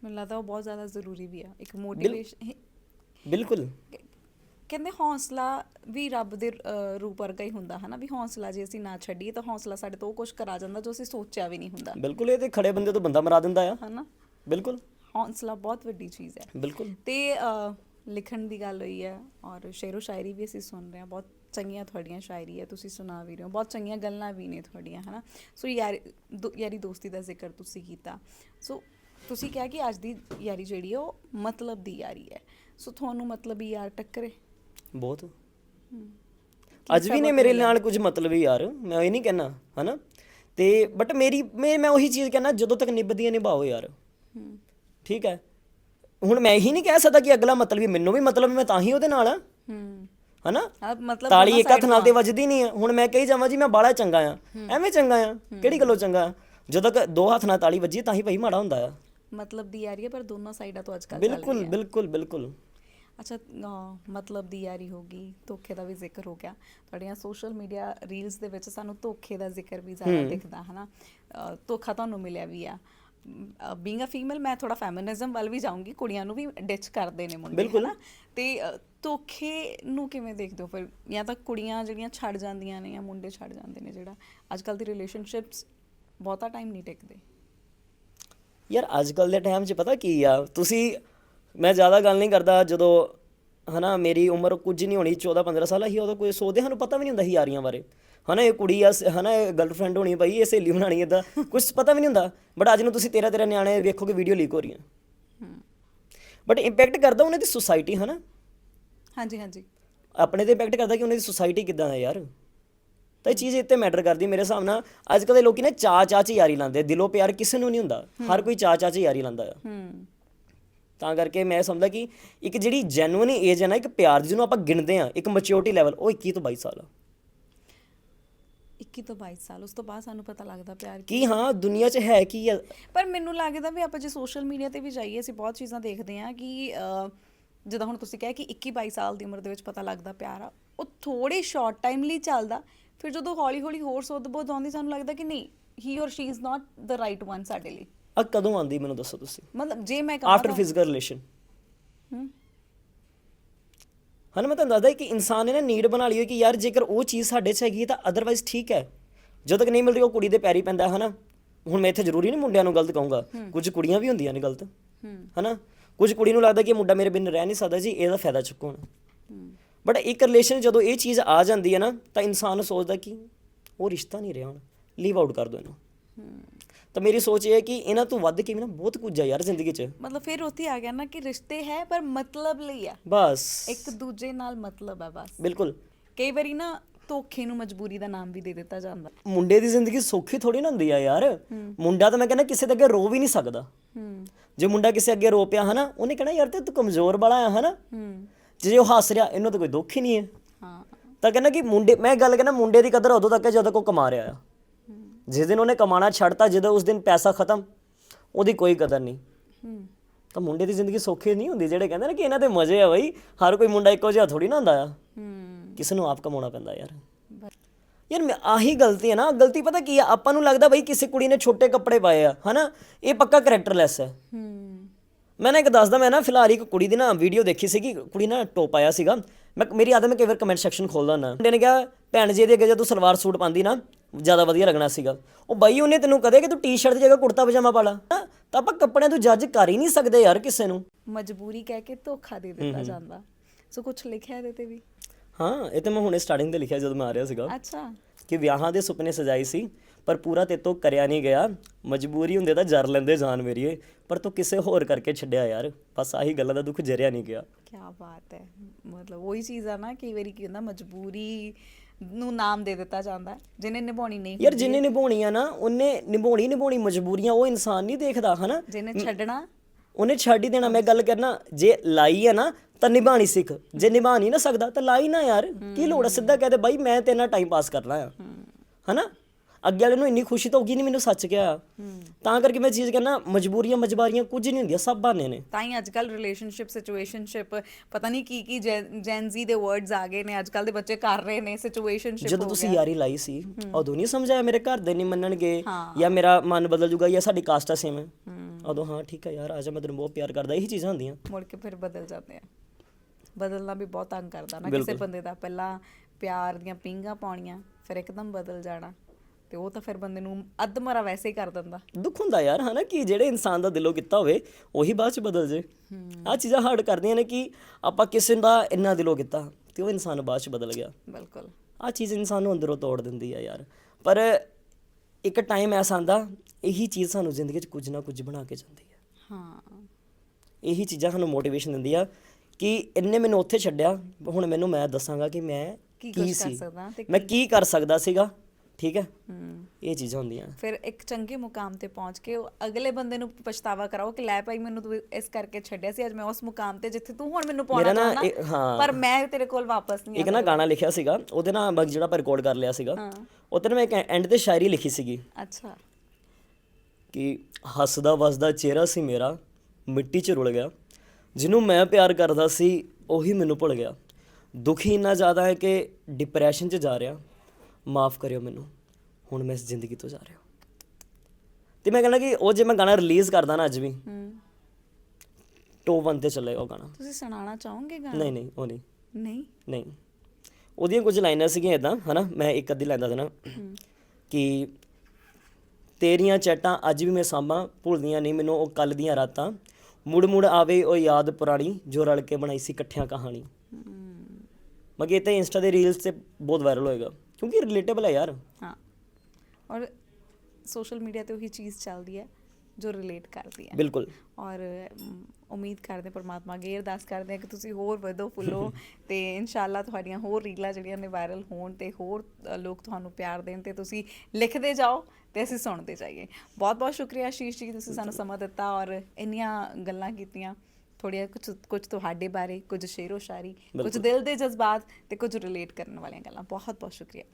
ਮੈਨੂੰ ਲੱਗਦਾ ਉਹ ਬਹੁਤ ਜ਼ਿਆਦਾ ਜ਼ਰੂਰੀ ਵੀ ਆ ਇੱਕ ਮੋਟੀਵੇਸ਼ਨ ਬਿਲਕੁਲ। ਕਹਿੰਦੇ ਹੌਸਲਾ ਵੀ ਰੱਬ ਦੇ ਰੂਪ ਵਰਗਾ ਹੀ ਹੁੰਦਾ ਹਨਾ? ਵੀ ਹੌਸਲਾ ਜੇ ਅਸੀਂ ਨਾ ਛੱਡੀਏ ਤਾਂ ਹੌਸਲਾ ਸਾਡੇ ਤੋਂ ਉਹ ਕੁਝ ਕਰਾ ਜਾਂਦਾ ਜੋ ਅਸੀਂ ਸੋਚਿਆ ਵੀ ਨਹੀਂ ਹੁੰਦਾ। ਬਿਲਕੁਲ ਇਹ ਤੇ ਖੜੇ ਬੰਦੇ ਤੋਂ ਬੰਦਾ ਮਰਾ ਦਿੰਦਾ ਆ। ਹਨਾ? ਬਿਲਕੁਲ। ਹੌਸਲਾ ਬਹੁਤ ਵੱਡੀ ਚੀਜ਼ ਹੈ। ਬਿਲਕੁਲ। ਤੇ ਲਿਖਣ ਦੀ ਗੱਲ ਹੋਈ ਹੈ ਔਰ ਸ਼ੇਰੋ ਸ਼ਾਇਰੀ ਵੀ ਅਸੀਂ ਸੁਣ ਰਹੇ ਹਾਂ ਬਹੁਤ ਚੰਗੀਆਂ ਤੁਹਾਡੀਆਂ ਸ਼ਾਇਰੀ ਹੈ ਤੁਸੀਂ ਸੁਣਾ ਵੀ ਰਹੇ ਹੋ। ਬਹੁਤ ਚੰਗੀਆਂ ਗੱਲਾਂ ਵੀ ਨੇ ਤੁਹਾਡੀਆਂ ਹਨਾ? ਸੋ ਯਾਰੀ ਯਾਰੀ ਦੋਸਤੀ ਦਾ ਜ਼ਿਕਰ ਤੁਸੀਂ ਕੀਤਾ। ਸੋ ਤੁਸੀਂ ਕਿਹਾ ਕਿ ਅੱਜ ਦੀ ਯਾਰੀ ਜਿਹੜੀ ਹੈ ਉਹ ਮਤਲਬ ਦੀ ਯਾਰੀ ਹੈ। ਸੋ ਤੁਹਾਨੂੰ ਮਤਲਬੀ ਯਾਰ ਟੱਕਰੇ? ਬਹੁਤ। ਅੱਜ ਵੀ ਨੇ ਮੇਰੇ ਨਾਲ ਕੁਝ ਮਤਲਬ ਹੀ ਯਾਰ ਮੈਂ ਇਹ ਨਹੀਂ ਕਹਿਣਾ ਹਨਾ? ਤੇ ਬਟ ਮੇਰੀ ਮੈਂ ਉਹੀ ਚੀਜ਼ ਕਹਿਣਾ ਜਦੋਂ ਤੱਕ ਨਿਭਦੀਆਂ ਨਿਭਾਓ ਯਾਰ। ਹੂੰ। ਠੀਕ ਹੈ? ਹੁਣ ਮੈਂ ਇਹੀ ਨਹੀਂ ਕਹਿ ਸਕਦਾ ਕਿ ਅਗਲਾ ਮਤਲਬ ਵੀ ਮੈਨੂੰ ਵੀ ਮਤਲਬ ਮੈਂ ਤਾਂ ਹੀ ਉਹਦੇ ਨਾਲ ਹੂੰ। ਹਨਾ? ਆ ਮਤਲਬ ਤਾਲੀ ਇੱਕ ਹੱਥ ਨਾਲ ਤੇ ਵੱਜਦੀ ਨਹੀਂ ਹੈ ਹੁਣ ਮੈਂ ਕਹੀ ਜਾਵਾਂ ਜੀ ਮੈਂ ਬਾਲਾ ਚੰਗਾ ਆ। ਐਵੇਂ ਚੰਗਾ ਆ? ਕਿਹੜੀ ਗੱਲੋਂ ਚੰਗਾ? ਆ? ਜਦੋਂ ਤੱਕ ਦੋ ਹੱਥ ਨਾਲ ਤਾਲੀ ਵੱਜੀ ਤਾਂ ਹੀ ਭਾਈ ਮਾੜਾ ਹੁੰਦਾ ਆ। ਮਤਲਬ ਦੀ ਯਾਰੀ ਹੈ ਪਰ ਦੋਨੋਂ ਸਾਈਡਾਂ ਤੋਂ ਅੱਜ ਕੱਲ੍ਹ ਬਿਲਕੁਲ ਬਿਲਕੁਲ ਬਿਲਕੁਲ। ਅੱਛਾ ਮਤਲਬ ਦੀ ਯਾਰੀ ਹੋ ਗਈ। ਧੋਖੇ ਦਾ ਵੀ ਜ਼ਿਕਰ ਹੋ ਗਿਆ। ਤੁਹਾਡੀਆਂ ਸੋਸ਼ਲ ਮੀਡੀਆ ਰੀਲਸ ਦੇ ਵਿੱਚ ਸਾਨੂੰ ਧੋਖੇ ਦਾ ਜ਼ਿਕਰ ਵੀ ਜ਼ਿਆਦਾ ਦਿਖਦਾ ਹਨਾ? ਧੋਖਾ ਤੁਹਾਨੂੰ ਮਿਲਿਆ ਵੀ ਆ। ਬੀਇੰਗ ਅ ਫੀਮੇਲ ਮੈਂ ਥੋੜਾ ਫੈਮਿਨਿਜ਼ਮ ਵੱਲ ਵੀ ਜਾਊਂਗੀ। ਕੁੜੀਆਂ ਨੂੰ ਵੀ ਡਿਚ ਕਰਦੇ ਨੇ ਮੁੰਡੇ ਬਿਲਕੁਲ। ਹਨਾ? ਤੇ ਧੋਖੇ ਨੂੰ ਕਿਵੇਂ ਦੇਖਦੇ ਹੋ ਫਿਰ? ਜਾਂ ਤਾਂ ਕੁੜੀਆਂ ਜਿਹੜੀਆਂ ਛੱਡ ਜਾਂਦੀਆਂ ਨੇ ਜਾਂ ਮੁੰਡੇ ਛੱਡ ਜਾਂਦੇ ਨੇ ਜਿਹੜਾ ਅੱਜ ਕੱਲ ਦੀ ਰਿਲੇਸ਼ਨਸ਼ਿਪਸ ਬਹੁਤਾ ਟਾਈਮ ਨਹੀਂ ਟਿਕਦੇ। ਯਾਰ ਅੱਜ ਕੱਲ ਦੇ ਟਾਈਮ 'ਚ ਪਤਾ ਕੀ ਆ? ਤੁਸੀਂ ਮੈਂ ਜ਼ਿਆਦਾ ਗੱਲ ਨਹੀਂ ਕਰਦਾ ਜਦੋਂ ਹਨਾ ਮੇਰੀ ਉਮਰ ਕੁਝ ਨਹੀਂ ਹੋਣੀ 14 15 ਸਾਲ ਹੀ ਉਦੋਂ ਕੋਈ ਸੋਚਦੇ ਸਾਨੂੰ ਪਤਾ ਵੀ ਨਹੀਂ ਹੁੰਦਾ ਸੀ ਯਾਰੀਆਂ ਬਾਰੇ। ਹਨਾ ਇਹ ਕੁੜੀ ਆ ਹਨਾ ਇਹ ਗਰਲਫ੍ਰੈਂਡ ਹੋਣੀ ਭਾਈ ਇਹ ਸਹੇਲੀ ਬਣਾਣੀ ਇਦਾਂ ਕੁਝ ਪਤਾ ਵੀ ਨਹੀਂ ਹੁੰਦਾ ਬਟ ਅੱਜ ਨੂੰ ਤੁਸੀਂ ਤੇਰਾ ਤੇਰਾ ਨਿਆਣੇ ਵੇਖੋਗੇ ਵੀਡੀਓ ਲੀਕ ਹੋ ਰਹੀਆਂ। ਬਟ ਇੰਪੈਕਟ ਕਰਦਾ ਉਹਨਾਂ ਦੀ ਸੁਸਾਇਟੀ ਹਨਾ? ਹਾਂਜੀ ਹਾਂਜੀ। ਆਪਣੇ ਤੇ ਇੰਪੈਕਟ ਕਰਦਾ ਕਿ ਉਹਨਾਂ ਦੀ ਸੁਸਾਇਟੀ ਕਿਦਾਂ ਹੈ ਯਾਰ? ਤਾਂ ਇਹ ਚੀਜ਼ ਇੱਥੇ ਮੈਟਰ ਕਰਦੀ ਮੇਰੇ ਹਿਸਾਬ ਨਾਲ ਅੱਜ ਕੱਲ੍ਹ ਦੇ ਲੋਕੀ ਨਾ ਚਾਅ ਚਾਅ 'ਚ ਯਾਰੀ ਲਾਉਂਦੇ। ਦਿਲੋਂ ਪਿਆਰ ਕਿਸੇ ਨੂੰ ਨਹੀਂ ਹੁੰਦਾ। ਹਰ ਕੋਈ ਚਾਅ ਚਾਅ 'ਚ ਯਾਰੀ ਲਾਉਂਦਾ ਆ। ਹੂੰ। ਤਾਂ ਕਰਕੇ ਮੈਂ ਸਮਝਦਾ ਕਿ ਇੱਕ ਜਿਹੜੀ ਜੈਨੂਇਨ ਏਜ ਹੈ ਨਾ ਇੱਕ ਪਿਆਰ ਜਿਹਨੂੰ ਆਪਾਂ ਗਿਣਦੇ ਆ ਇੱਕ ਮੈਚਿਓਰਿਟੀ ਲੈਵਲ ਉਹ 21 ਤੋਂ 22 ਸਾਲ ਆ। 21 ਤੋਂ 22 ਸਾਲ ਉਸ ਤੋਂ ਬਾਅਦ ਸਾਨੂੰ ਪਤਾ ਲੱਗਦਾ ਪਿਆਰ ਕੀ ਹਾਂ ਦੁਨੀਆ 'ਚ ਹੈ ਕੀ ਆ? ਪਰ ਮੈਨੂੰ ਲੱਗਦਾ ਵੀ ਆਪਾਂ ਜੇ ਸੋਸ਼ਲ ਮੀਡੀਆ ਤੇ ਵੀ ਜਾਈਏ ਅਸੀਂ ਬਹੁਤ ਚੀਜ਼ਾਂ ਦੇਖਦੇ ਹਾਂ ਕਿ ਜਿੱਦਾਂ ਹੁਣ ਤੁਸੀਂ ਕਿਹਾ ਕਿ 21 22 ਸਾਲ ਦੀ ਉਮਰ ਦੇ ਵਿੱਚ ਪਤਾ ਲੱਗਦਾ ਪਿਆਰ ਆ ਉਹ ਥੋੜੇ ਸ਼ਾਰਟ ਟਾਈਮ ਲਈ ਚੱਲਦਾ ਫਿਰ ਜਦੋਂ ਹੌਲੀ ਹੌਲੀ ਹੋਰ ਸੁੱਧ ਬੁੱਧ ਆਉਂਦੀ ਸਾਨੂੰ ਲੱਗਦਾ ਕਿ ਨਹੀਂ ਹੀ or she is not the right one ਸਾਡੇ ਲਈ। ਆ ਕਦੋਂ ਆਂਦੀ ਮੈਨੂੰ ਦੱਸੋ ਤੁਸੀਂ? ਮਤਲਬ ਜੇ ਮੈਂ ਕਹਾਂ ਆਫਟਰ ਫਿਜ਼ੀਕਲ ਰਿਲੇਸ਼ਨ ਹੂੰ। ਹਾਂ ਮੈਂ ਤੁਹਾਨੂੰ ਦੱਸਦਾ ਕਿ ਇਨਸਾਨ ਨੇ ਨਾ ਨੀਡ ਬਣਾ ਲਈ ਹੋਈ ਕਿ ਯਾਰ ਜੇਕਰ ਉਹ ਚੀਜ਼ ਸਾਡੇ 'ਚ ਹੈਗੀ ਤਾਂ ਅਦਰਵਾਈਜ਼ ਠੀਕ ਹੈ। ਜਦੋਂ ਤੱਕ ਨਹੀਂ ਮਿਲ ਰਹੀ ਉਹ ਕੁੜੀ ਦੇ ਪੈਰੀ ਪੈਂਦਾ ਹਨਾ ਹੁਣ ਮੈਂ ਇੱਥੇ ਜ਼ਰੂਰੀ ਨਹੀਂ ਮੁੰਡਿਆਂ ਨੂੰ ਗਲਤ ਕਹੂੰਗਾ। ਕੁਝ ਕੁੜੀਆਂ ਵੀ ਹੁੰਦੀਆਂ ਨੇ ਗਲਤ। ਹਨਾ ਕੁਝ ਕੁੜੀ ਨੂੰ ਲੱਗਦਾ ਕਿ ਮੁੰਡਾ ਮੇਰੇ ਬਿਨ ਰਹਿ ਨਹੀਂ ਸਕਦਾ ਜੀ ਇਹਦਾ ਫਾਇਦਾ ਚੁੱਕੋ ਹੁਣ ਬਟ ਇੱਕ ਰਿਲੇਸ਼ਨ ਜਦੋਂ ਇਹ ਚੀਜ਼ ਆ ਜਾਂਦੀ ਹੈ ਨਾ ਤਾਂ ਇਨਸਾਨ ਸੋਚਦਾ ਕਿ ਉਹ ਰਿਸ਼ਤਾ ਨਹੀਂ ਰਿਹਾ ਹੁਣ। ਲੀਵ ਆਊਟ ਕਰ ਦੋ ਇਹਨੂੰ। ਤਾਂ ਮੇਰੀ ਸੋਚ ਇਹ ਹੈ ਕਿ ਇਹਨਾਂ ਤੋਂ ਵੱਧ ਕੇ ਵੀ ਨਾ ਬਹੁਤ ਕੁਝ ਆ ਯਾਰ ਜ਼ਿੰਦਗੀ 'ਚ। ਮਤਲਬ ਫਿਰ ਉੱਥੇ ਆ ਗਿਆ ਨਾ ਕਿ ਰਿਸ਼ਤੇ ਹੈ ਪਰ ਮਤਲਬ ਲਈ ਆ। ਬਸ। ਇੱਕ ਦੂਜੇ ਨਾਲ ਮਤਲਬ ਹੈ ਬਸ। ਬਿਲਕੁਲ। ਕਈ ਵਾਰੀ ਨਾ ਧੋਖੇ ਨੂੰ ਮਜਬੂਰੀ ਦਾ ਨਾਮ ਵੀ ਦੇ ਦਿੱਤਾ ਜਾਂਦਾ। ਮੁੰਡੇ ਦੀ ਜ਼ਿੰਦਗੀ ਸੌਖੀ ਥੋੜੀ ਨਾ ਹੁੰਦੀ ਆ ਯਾਰ। ਮੁੰਡਾ ਤਾਂ ਮੈਂ ਕਹਿੰਦਾ ਕਿਸੇ ਦੇ ਅੱਗੇ ਰੋ ਵੀ ਨਹੀਂ ਸਕਦਾ। ਹੂੰ। ਜੇ ਮੁੰਡਾ ਕਿਸੇ ਅੱਗੇ ਰੋ ਪਿਆ ਹਨਾ ਉਹਨੇ ਕਹਿਣਾ ਯਾਰ ਤੇ ਤੂੰ ਕਮਜ਼ੋਰ ਬੜਾ ਆ ਹਨਾ। ਹੂੰ। ਜੇ ਉਹ ਹੱਸ ਰਿਹਾ ਇਹਨੂੰ ਤਾਂ ਕੋਈ ਦੁੱਖ ਹੀ ਨਹੀਂ ਹੈ। ਹਾਂ। ਤਾਂ ਕਹਿੰਦਾ ਕਿ ਮੁੰਡੇ ਮੈਂ ਗੱਲ ਕਹਿੰਦਾ ਮੁੰਡੇ ਦੀ ਕਦਰ ਉਦੋਂ ਤੱਕ ਹੈ ਜਦੋਂ ਕੋ ਕਮਾ ਰਿਹਾ ਆ। ਜਿਸ ਦਿਨ ਉਹਨੇ ਕਮਾਣਾ ਛੱਡਤਾ ਜਦੋਂ ਉਸ ਦਿਨ ਪੈਸਾ ਖਤਮ ਉਹਦੀ ਕੋਈ ਕਦਰ ਨਹੀਂ। ਹੂੰ। ਤਾਂ ਮੁੰਡੇ ਦੀ ਜ਼ਿੰਦਗੀ ਸੌਖੀ ਨਹੀਂ ਹੁੰਦੀ ਜਿਹੜੇ ਕਹਿੰਦੇ ਨੇ ਕਿ ਇਹਨਾਂ ਦੇ ਮਜ਼ੇ ਆ ਬਈ ਹਰ ਕੋਈ ਮੁੰਡਾ ਇੱਕੋ ਜਿਹਾ ਥੋੜੀ ਨਾ ਹੁੰਦਾ ਆ। ਹੂੰ। ਕਿਸੇ ਨੂੰ ਆਪ ਕਮਾਉਣਾ ਪੈਂਦਾ ਯਾਰ। ਯਾਰ ਮੈਂ ਆਹੀ ਗਲਤੀ ਹੈ ਨਾ ਗਲਤੀ ਪਤਾ ਕੀ ਆ ਆਪਾਂ ਨੂੰ ਲੱਗਦਾ ਬਈ ਕਿਸੇ ਕੁੜੀ ਨੇ ਛੋਟੇ ਕੱਪੜੇ ਪਾਏ ਆ ਹਨਾ? ਇਹ ਪੱਕਾ ਕੈਰੈਕਟਰਲੈਸ ਹੈ ਹੂੰ। ਮੈਂ ਨਾ ਇੱਕ ਦੱਸਦਾ ਮੈਂ ਨਾ ਫਿਲਹਾਲ ਇੱਕ ਕੁੜੀ ਦੀ ਨਾ ਵੀਡੀਓ ਦੇਖੀ ਸੀਗੀ ਕੁੜੀ ਨਾ ਟੋਪ ਆਇਆ ਸੀਗਾ। ਮੈਂ ਮੇਰੀ ਆਦਤ ਮੈਂ ਕਈ ਵਾਰ ਕਮੈਂਟ ਸੈਕਸ਼ਨ ਖੋਲਦਾ ਹੁੰਦਾ। ਮੁੰਡੇ ਨੇ ਕਿਹਾ ਭੈਣ ਜੀ ਦੇ ਅੱਗੇ ਜੇ ਤੂੰ ਸਲਵਾਰ ਸੂਟ ਪਾਉਂਦੀ ਨਾ ਜ਼ਿਆਦਾ ਵਧੀਆ ਲੱਗਣਾ ਸੀਗਾ। ਉਹ ਬਾਈ ਉਹਨੇ ਤੈਨੂੰ ਕਦੇ ਕਿ ਤੂੰ ਟੀ-ਸ਼ਰਟ ਦੀ ਜਗ੍ਹਾ ਕੁੜਤਾ ਪਜਾਮਾ ਪਾ ਲਾ? ਹੈਂ? ਤਾਂ ਆਪਾਂ ਕੱਪੜਿਆਂ ਤੋਂ ਜੱਜ ਕਰ ਹੀ ਨਹੀਂ ਸਕਦੇ ਯਾਰ ਕਿਸੇ ਨੂੰ। ਮਜਬੂਰੀ ਕਹਿ ਕੇ ਧੋਖਾ ਦੇ ਦਿੱਤਾ ਜਾਂਦਾ। ਸੋ ਕੁਝ ਲਿਖਿਆ ਇਹਦੇ ਤੇ ਵੀ? ਹਾਂ ਇਹ ਤਾਂ ਮੈਂ ਹੁਣੇ ਸਟਾਰਟਿੰਗ ਤੇ ਲਿਖਿਆ ਜਦੋਂ ਮੈਂ ਆ ਰਿਹਾ ਸੀਗਾ। ਅੱਛਾ। ਕਿ ਵਿਆਹਾਂ ਦੇ ਸੁਪਨੇ ਸਜਾਈ ਸੀ ਪਰ ਪੂਰਾ ਤੇ ਤੋਂ ਕਰਿਆ ਨਹੀਂ ਗਿਆ। ਮਜਬੂਰੀ ਹੁੰਦੇ ਤਾਂ ਜਰ ਲੈਂਦੇ ਜਾਨ ਮੇਰੀਏ ਪਰ ਤੂੰ ਕਿਸੇ ਹੋਰ ਕਰਕੇ ਛੱਡਿਆ ਯਾਰ। ਬਸ ਆਹੀ ਗੱਲਾਂ ਦਾ ਦੁੱਖ ਜਰਿਆ ਨਹੀਂ ਗਿਆ। ਕੀ ਬਾਤ ਹੈ। ਮਤਲਬ ਉਹੀ ਚੀਜ਼ ਆ ਨਾ ਕਈ ਵਾਰੀ ਕੀ ਹੁੰਦਾ ਮਜਬੂਰੀ ਨੂੰ ਨਾਮ ਦੇ ਦਿੱਤਾ ਜਾਂਦਾ ਹੈ, ਜਿਹਨੇ ਨਿਭਾਉਣੀ ਨਹੀਂ ਯਾਰ ਜਿੰਨੇ ਨਿਭਾਉਣੀ ਆ ਨਾ ਉਹਨੇ ਨਿਭਾਉਣੀ ਨਿਭਾਉਣੀ ਮਜਬੂਰੀਆਂ ਉਹ ਇਨਸਾਨ ਨਹੀਂ ਦੇਖਦਾ ਹਨਾ? ਜਿਹਨੇ ਛੱਡਣਾ। ਉਹਨੇ ਛੱਡ ਹੀ ਦੇਣਾ। ਮੈਂ ਗੱਲ ਕਰਨਾ ਜੇ ਲਾਈ ਆ ਨਾ ਤਾਂ ਨਿਭਾਣੀ ਸਿੱਖ। ਜੇ ਨਿਭਾ ਨਹੀਂ ਨਾ ਸਕਦਾ ਤਾਂ ਲਾਈ ਨਾ ਯਾਰ। ਕੀ ਲੋੜ ਆ ਸਿੱਧਾ ਕਹਦੇ ਬਾਈ ਮੈਂ ਤੇਰੇ ਨਾਲ ਟਾਈਮ ਪਾਸ ਕਰਨਾ ਆ। ਹਨਾ? ਅੱਗੇ ਵਾਲੇ ਨੂੰ ਇੰਨੀ ਖੁਸ਼ੀ ਤਾਂ ਹੋਗੀ ਨਹੀਂ ਮੈਨੂੰ ਸੱਚ ਕਿਹਾ। ਤਾਂ ਕਰਕੇ ਮੈਂ ਚੀਜ਼ ਕਹਿੰਦਾ ਮਜਬੂਰੀਆਂ ਮਜਬਾਰੀਆਂ ਕੁਝ ਨਹੀਂ ਹੁੰਦੀਆਂ ਸਭ ਬਹਾਨੇ ਨੇ। ਤਾਂ ਹੀ ਅੱਜ ਕੱਲ ਰਿਲੇਸ਼ਨਸ਼ਿਪ ਸਿਚੁਏਸ਼ਨਸ਼ਿਪ ਪਤਾ ਨਹੀਂ ਕੀ ਕੀ ਜੈਨਜ਼ੀ ਦੇ ਵਰਡਸ ਆ ਗਏ ਨੇ ਅੱਜ ਕੱਲ ਦੇ ਬੱਚੇ ਕਰ ਰਹੇ ਨੇ ਸਿਚੁਏਸ਼ਨਸ਼ਿਪ ਜਦੋਂ ਤੁਸੀਂ ਯਾਰੀ ਲਾਈ ਸੀ ਉਦੋਂ ਨਹੀਂ ਸਮਝਾਇਆ ਮੇਰੇ ਘਰ ਦੇ ਨਹੀਂ ਮੰਨਣਗੇ ਜਾਂ ਮੇਰਾ ਮਨ ਬਦਲ ਜੂਗਾ ਜਾਂ ਸਾਡੀ ਕਾਸਟ ਸੇਮ ਹੈ। ਉਦੋਂ ਹਾਂ ਠੀਕ ਹੈ ਯਾਰ ਆ ਜਾ ਮੈਂ ਤੈਨੂੰ ਬਹੁਤ ਪਿਆਰ ਕਰਦਾ ਇਹੀ ਚੀਜ਼ਾਂ ਹੁੰਦੀਆਂ। ਮੁੜ ਕੇ ਫਿਰ ਬਦਲ ਜਾਂਦੇ ਆ। ਬਦਲਣਾ ਵੀ ਬਹੁਤ ਤੰਗ ਕਰਦਾ ਨਾ ਕਿਸੇ ਬੰਦੇ ਦਾ। ਪਹਿਲਾਂ ਪਿਆਰ ਦੀਆਂ ਪਿੰਗਾ ਪਾਉਣੀਆਂ ਫਿਰ ਇੱਕਦਮ ਬਦਲ ਜਾਣਾ। ਤੇ ਉਹ ਤਾਂ ਫਿਰ ਬੰਦੇ ਨੂੰ ਅੱਧਮਰਾ ਵੈਸੇ ਹੀ ਕਰ ਦਿੰਦਾ। ਦੁੱਖ ਹੁੰਦਾ ਯਾਰ ਹਨਾ ਕਿ ਜਿਹੜੇ ਇਨਸਾਨ ਦਾ ਦਿਲੋਂ ਕੀਤਾ ਹੋਵੇ ਉਹੀ ਬਾਅਦ ਚ ਬਦਲ ਜੇ। ਆ ਚੀਜ਼ਾਂ ਹਾਰਡ ਕਰਦੀਆਂ ਨੇ ਕਿ ਆਪਾਂ ਕਿਸੇ ਦਾ ਇੰਨਾ ਦਿਲੋਂ ਕੀਤਾ ਤੇ ਉਹ ਇਨਸਾਨ ਬਾਅਦ ਚ ਬਦਲ ਗਿਆ। ਬਿਲਕੁਲ। ਆ ਚੀਜ਼ ਇਨਸਾਨ ਨੂੰ ਅੰਦਰੋਂ ਤੋੜ ਦਿੰਦੀ ਆ ਯਾਰ। ਪਰ ਇੱਕ ਟਾਈਮ ਐਸਾ ਆਂਦਾ ਇਹੀ ਚੀਜ਼ ਸਾਨੂੰ ਜ਼ਿੰਦਗੀ 'ਚ ਕੁਝ ਨਾ ਕੁਝ ਬਣਾ ਕੇ ਜਾਂਦੀ ਹੈ ਹਾਂ। ਇਹੀ ਚੀਜ਼ਾਂ ਸਾਨੂੰ ਮੋਟੀਵੇਸ਼ਨ ਦਿੰਦੀ ਆ ਕਿ ਇਹਨੇ ਮੈਨੂੰ ਉੱਥੇ ਛੱਡਿਆ ਹੁਣ ਮੈਨੂੰ ਮੈਂ ਦੱਸਾਂਗਾ ਕਿ ਮੈਂ ਕੀ ਕਰ ਸਕਦਾ ਤੇ ਮੈਂ ਕੀ ਕਰ ਸਕਦਾ ਸੀਗਾ ਠੀਕ ਹੈ? ਇਹ ਚੀਜ਼ਾਂ ਹੁੰਦੀਆਂ। ਫਿਰ ਇੱਕ ਚੰਗੇ ਮੁਕਾਮ ਤੇ ਪਹੁੰਚ ਕੇ ਉਹ ਅਗਲੇ ਬੰਦੇ ਨੂੰ ਪਛਤਾਵਾ ਕਰਾਓ ਕਿ ਲੈ ਭਾਈ ਮੈਨੂੰ ਤੂੰ ਇਸ ਕਰਕੇ ਛੱਡਿਆ ਸੀ ਅੱਜ ਮੈਂ ਉਸ ਮੁਕਾਮ ਤੇ ਜਿੱਥੇ ਤੂੰ ਹੁਣ ਮੈਨੂੰ ਨਾ ਚਾਹੁੰਦਾ। ਪਰ ਮੈਂ ਤੇਰੇ ਕੋਲ ਵਾਪਸ ਨਹੀਂ ਇੱਕ ਨਾ ਗਾਣਾ ਲਿਖਿਆ ਸੀਗਾ ਉਹਦੇ ਨਾਲ ਮੈਂ ਜਿਹੜਾ ਰਿਕਾਰਡ ਕਰ ਲਿਆ ਸੀਗਾ। ਉਹਤੇ ਮੈਂ ਇੱਕ ਐਂਡ ਤੇ ਸ਼ਾਇਰੀ ਲਿਖੀ ਸੀਗੀ। ਅੱਛਾ। ਕਿ ਹੱਸਦਾ ਵਸਦਾ ਚਿਹਰਾ ਸੀ ਮੇਰਾ ਮਿੱਟੀ 'ਚ ਰੁਲ ਗਿਆ। ਜਿਹਨੂੰ ਮੈਂ ਪਿਆਰ ਕਰਦਾ ਸੀ ਉਹੀ ਮੈਨੂੰ ਭੁੱਲ ਗਿਆ। ਦੁਖੀ ਇੰਨਾ ਜ਼ਿਆਦਾ ਹੈ ਕਿ ਡਿਪਰੈਸ਼ਨ 'ਚ ਜਾ ਰਿਹਾ। ਮਾਫ ਕਰਿਓ ਮੈਨੂੰ। ਹੁਣ ਮੈਂ ਇਸ ਜ਼ਿੰਦਗੀ ਤੋਂ ਜਾ ਰਿਹਾ ਤੇ ਮੈਂ ਕਹਿੰਦਾ ਕਿ ਉਹ ਜੇ ਮੈਂ ਗਾਣਾ ਰਿਲੀਜ਼ ਕਰਦਾ ਨਾ ਅੱਜ ਵੀ ਹੂੰ। ਟੋਪ 1 ਤੇ ਚੱਲੇਗਾ ਉਹ ਗਾਣਾ। ਤੁਸੀਂ ਸੁਣਾਉਣਾ ਚਾਹੋਗੇ ਗਾਣਾ? ਨਹੀਂ ਨਹੀਂ ਉਹ ਨਹੀਂ। ਨਹੀਂ? ਨਹੀਂ। ਉਹਦੀਆਂ ਕੁਝ ਲਾਈਨਾਂ ਸੀਗੀਆਂ ਇਦਾਂ ਹਨਾ? ਮੈਂ ਇੱਕ ਅੱਧੀ ਲਾਈਨ ਦੱਸ ਦੇਣਾ ਕਿ ਤੇਰੀਆਂ ਚੈਟਾਂ ਅੱਜ ਵੀ ਮੈਂ ਸਾਂਭਾਂ ਭੁੱਲਦੀਆਂ ਨਹੀਂ ਮੈਨੂੰ ਉਹ ਕੱਲ ਦੀਆਂ ਰਾਤਾਂ। ਮੁੜ ਮੁੜ ਆਵੇ ਉਹ ਯਾਦ ਪੁਰਾਣੀ ਜੋ ਰਲ ਕੇ ਬਣਾਈ ਸੀ ਇਕੱਠਿਆਂ ਕਹਾਣੀ। ਮਗੇ ਤਾਂ ਇੰਸਟਾ ਦੇ ਰੀਲਸ ਤੇ ਬਹੁਤ ਵਾਇਰਲ ਹੋਏਗਾ। ਕਿਉਂਕਿ ਰਿਲੇਟੇਬਲ ਹੈ ਯਾਰ। ਹਾਂ। ਔਰ ਸੋਸ਼ਲ ਮੀਡੀਆ ਤੇ ਉਹੀ ਚੀਜ਼ ਚੱਲਦੀ ਹੈ ਜੋ ਰਿਲੇਟ ਕਰਦੀ ਹੈ। ਬਿਲਕੁਲ। ਔਰ ਅਮ, ਉਮੀਦ ਕਰਦੇ ਪਰਮਾਤਮਾ ਅੱਗੇ ਅਰਦਾਸ ਕਰਦੇ ਹਾਂ ਕਿ ਤੁਸੀਂ ਹੋਰ ਵਧੋ ਫੁੱਲੋ ਤੇ ਇਨਸ਼ਾਅੱਲਾ ਤੁਹਾਡੀਆਂ ਹੋਰ ਰੀਲਾਂ ਜਿਹੜੀਆਂ ਨੇ ਵਾਇਰਲ ਹੋਣ ਤੇ ਹੋਰ ਅ, ਲੋਕ ਤੁਹਾਨੂੰ ਪਿਆਰ ਦੇਣ ਤੇ ਤੁਸੀਂ ਲਿਖਦੇ ਜਾਓ ਤੇ ਅਸੀਂ ਸੁਣਦੇ ਜਾਈਏ। ਬਹੁਤ ਬਹੁਤ ਸ਼ੁਕਰੀਆ ਆਸ਼ੀਸ਼ ਜੀ ਤੁਸੀਂ ਸਾਨੂੰ ਸਮਾਂ ਦਿੱਤਾ ਔਰ ਇੰਨੀਆਂ ਗੱਲਾਂ ਕੀਤੀਆਂ। ਥੋੜੀਆਂ ਕੁਝ ਕੁਝ ਤੁਹਾਡੇ ਬਾਰੇ ਕੁਝ ਸ਼ੇਰੋ ਸ਼ਾਇਰੀ ਕੁਝ ਦਿਲ ਦੇ ਜਜ਼ਬਾਤ ਤੇ ਕੁਝ ਰਿਲੇਟ ਕਰਨ ਵਾਲੀਆਂ ਗੱਲਾਂ। ਬਹੁਤ ਬਹੁਤ ਸ਼ੁਕਰੀਆ।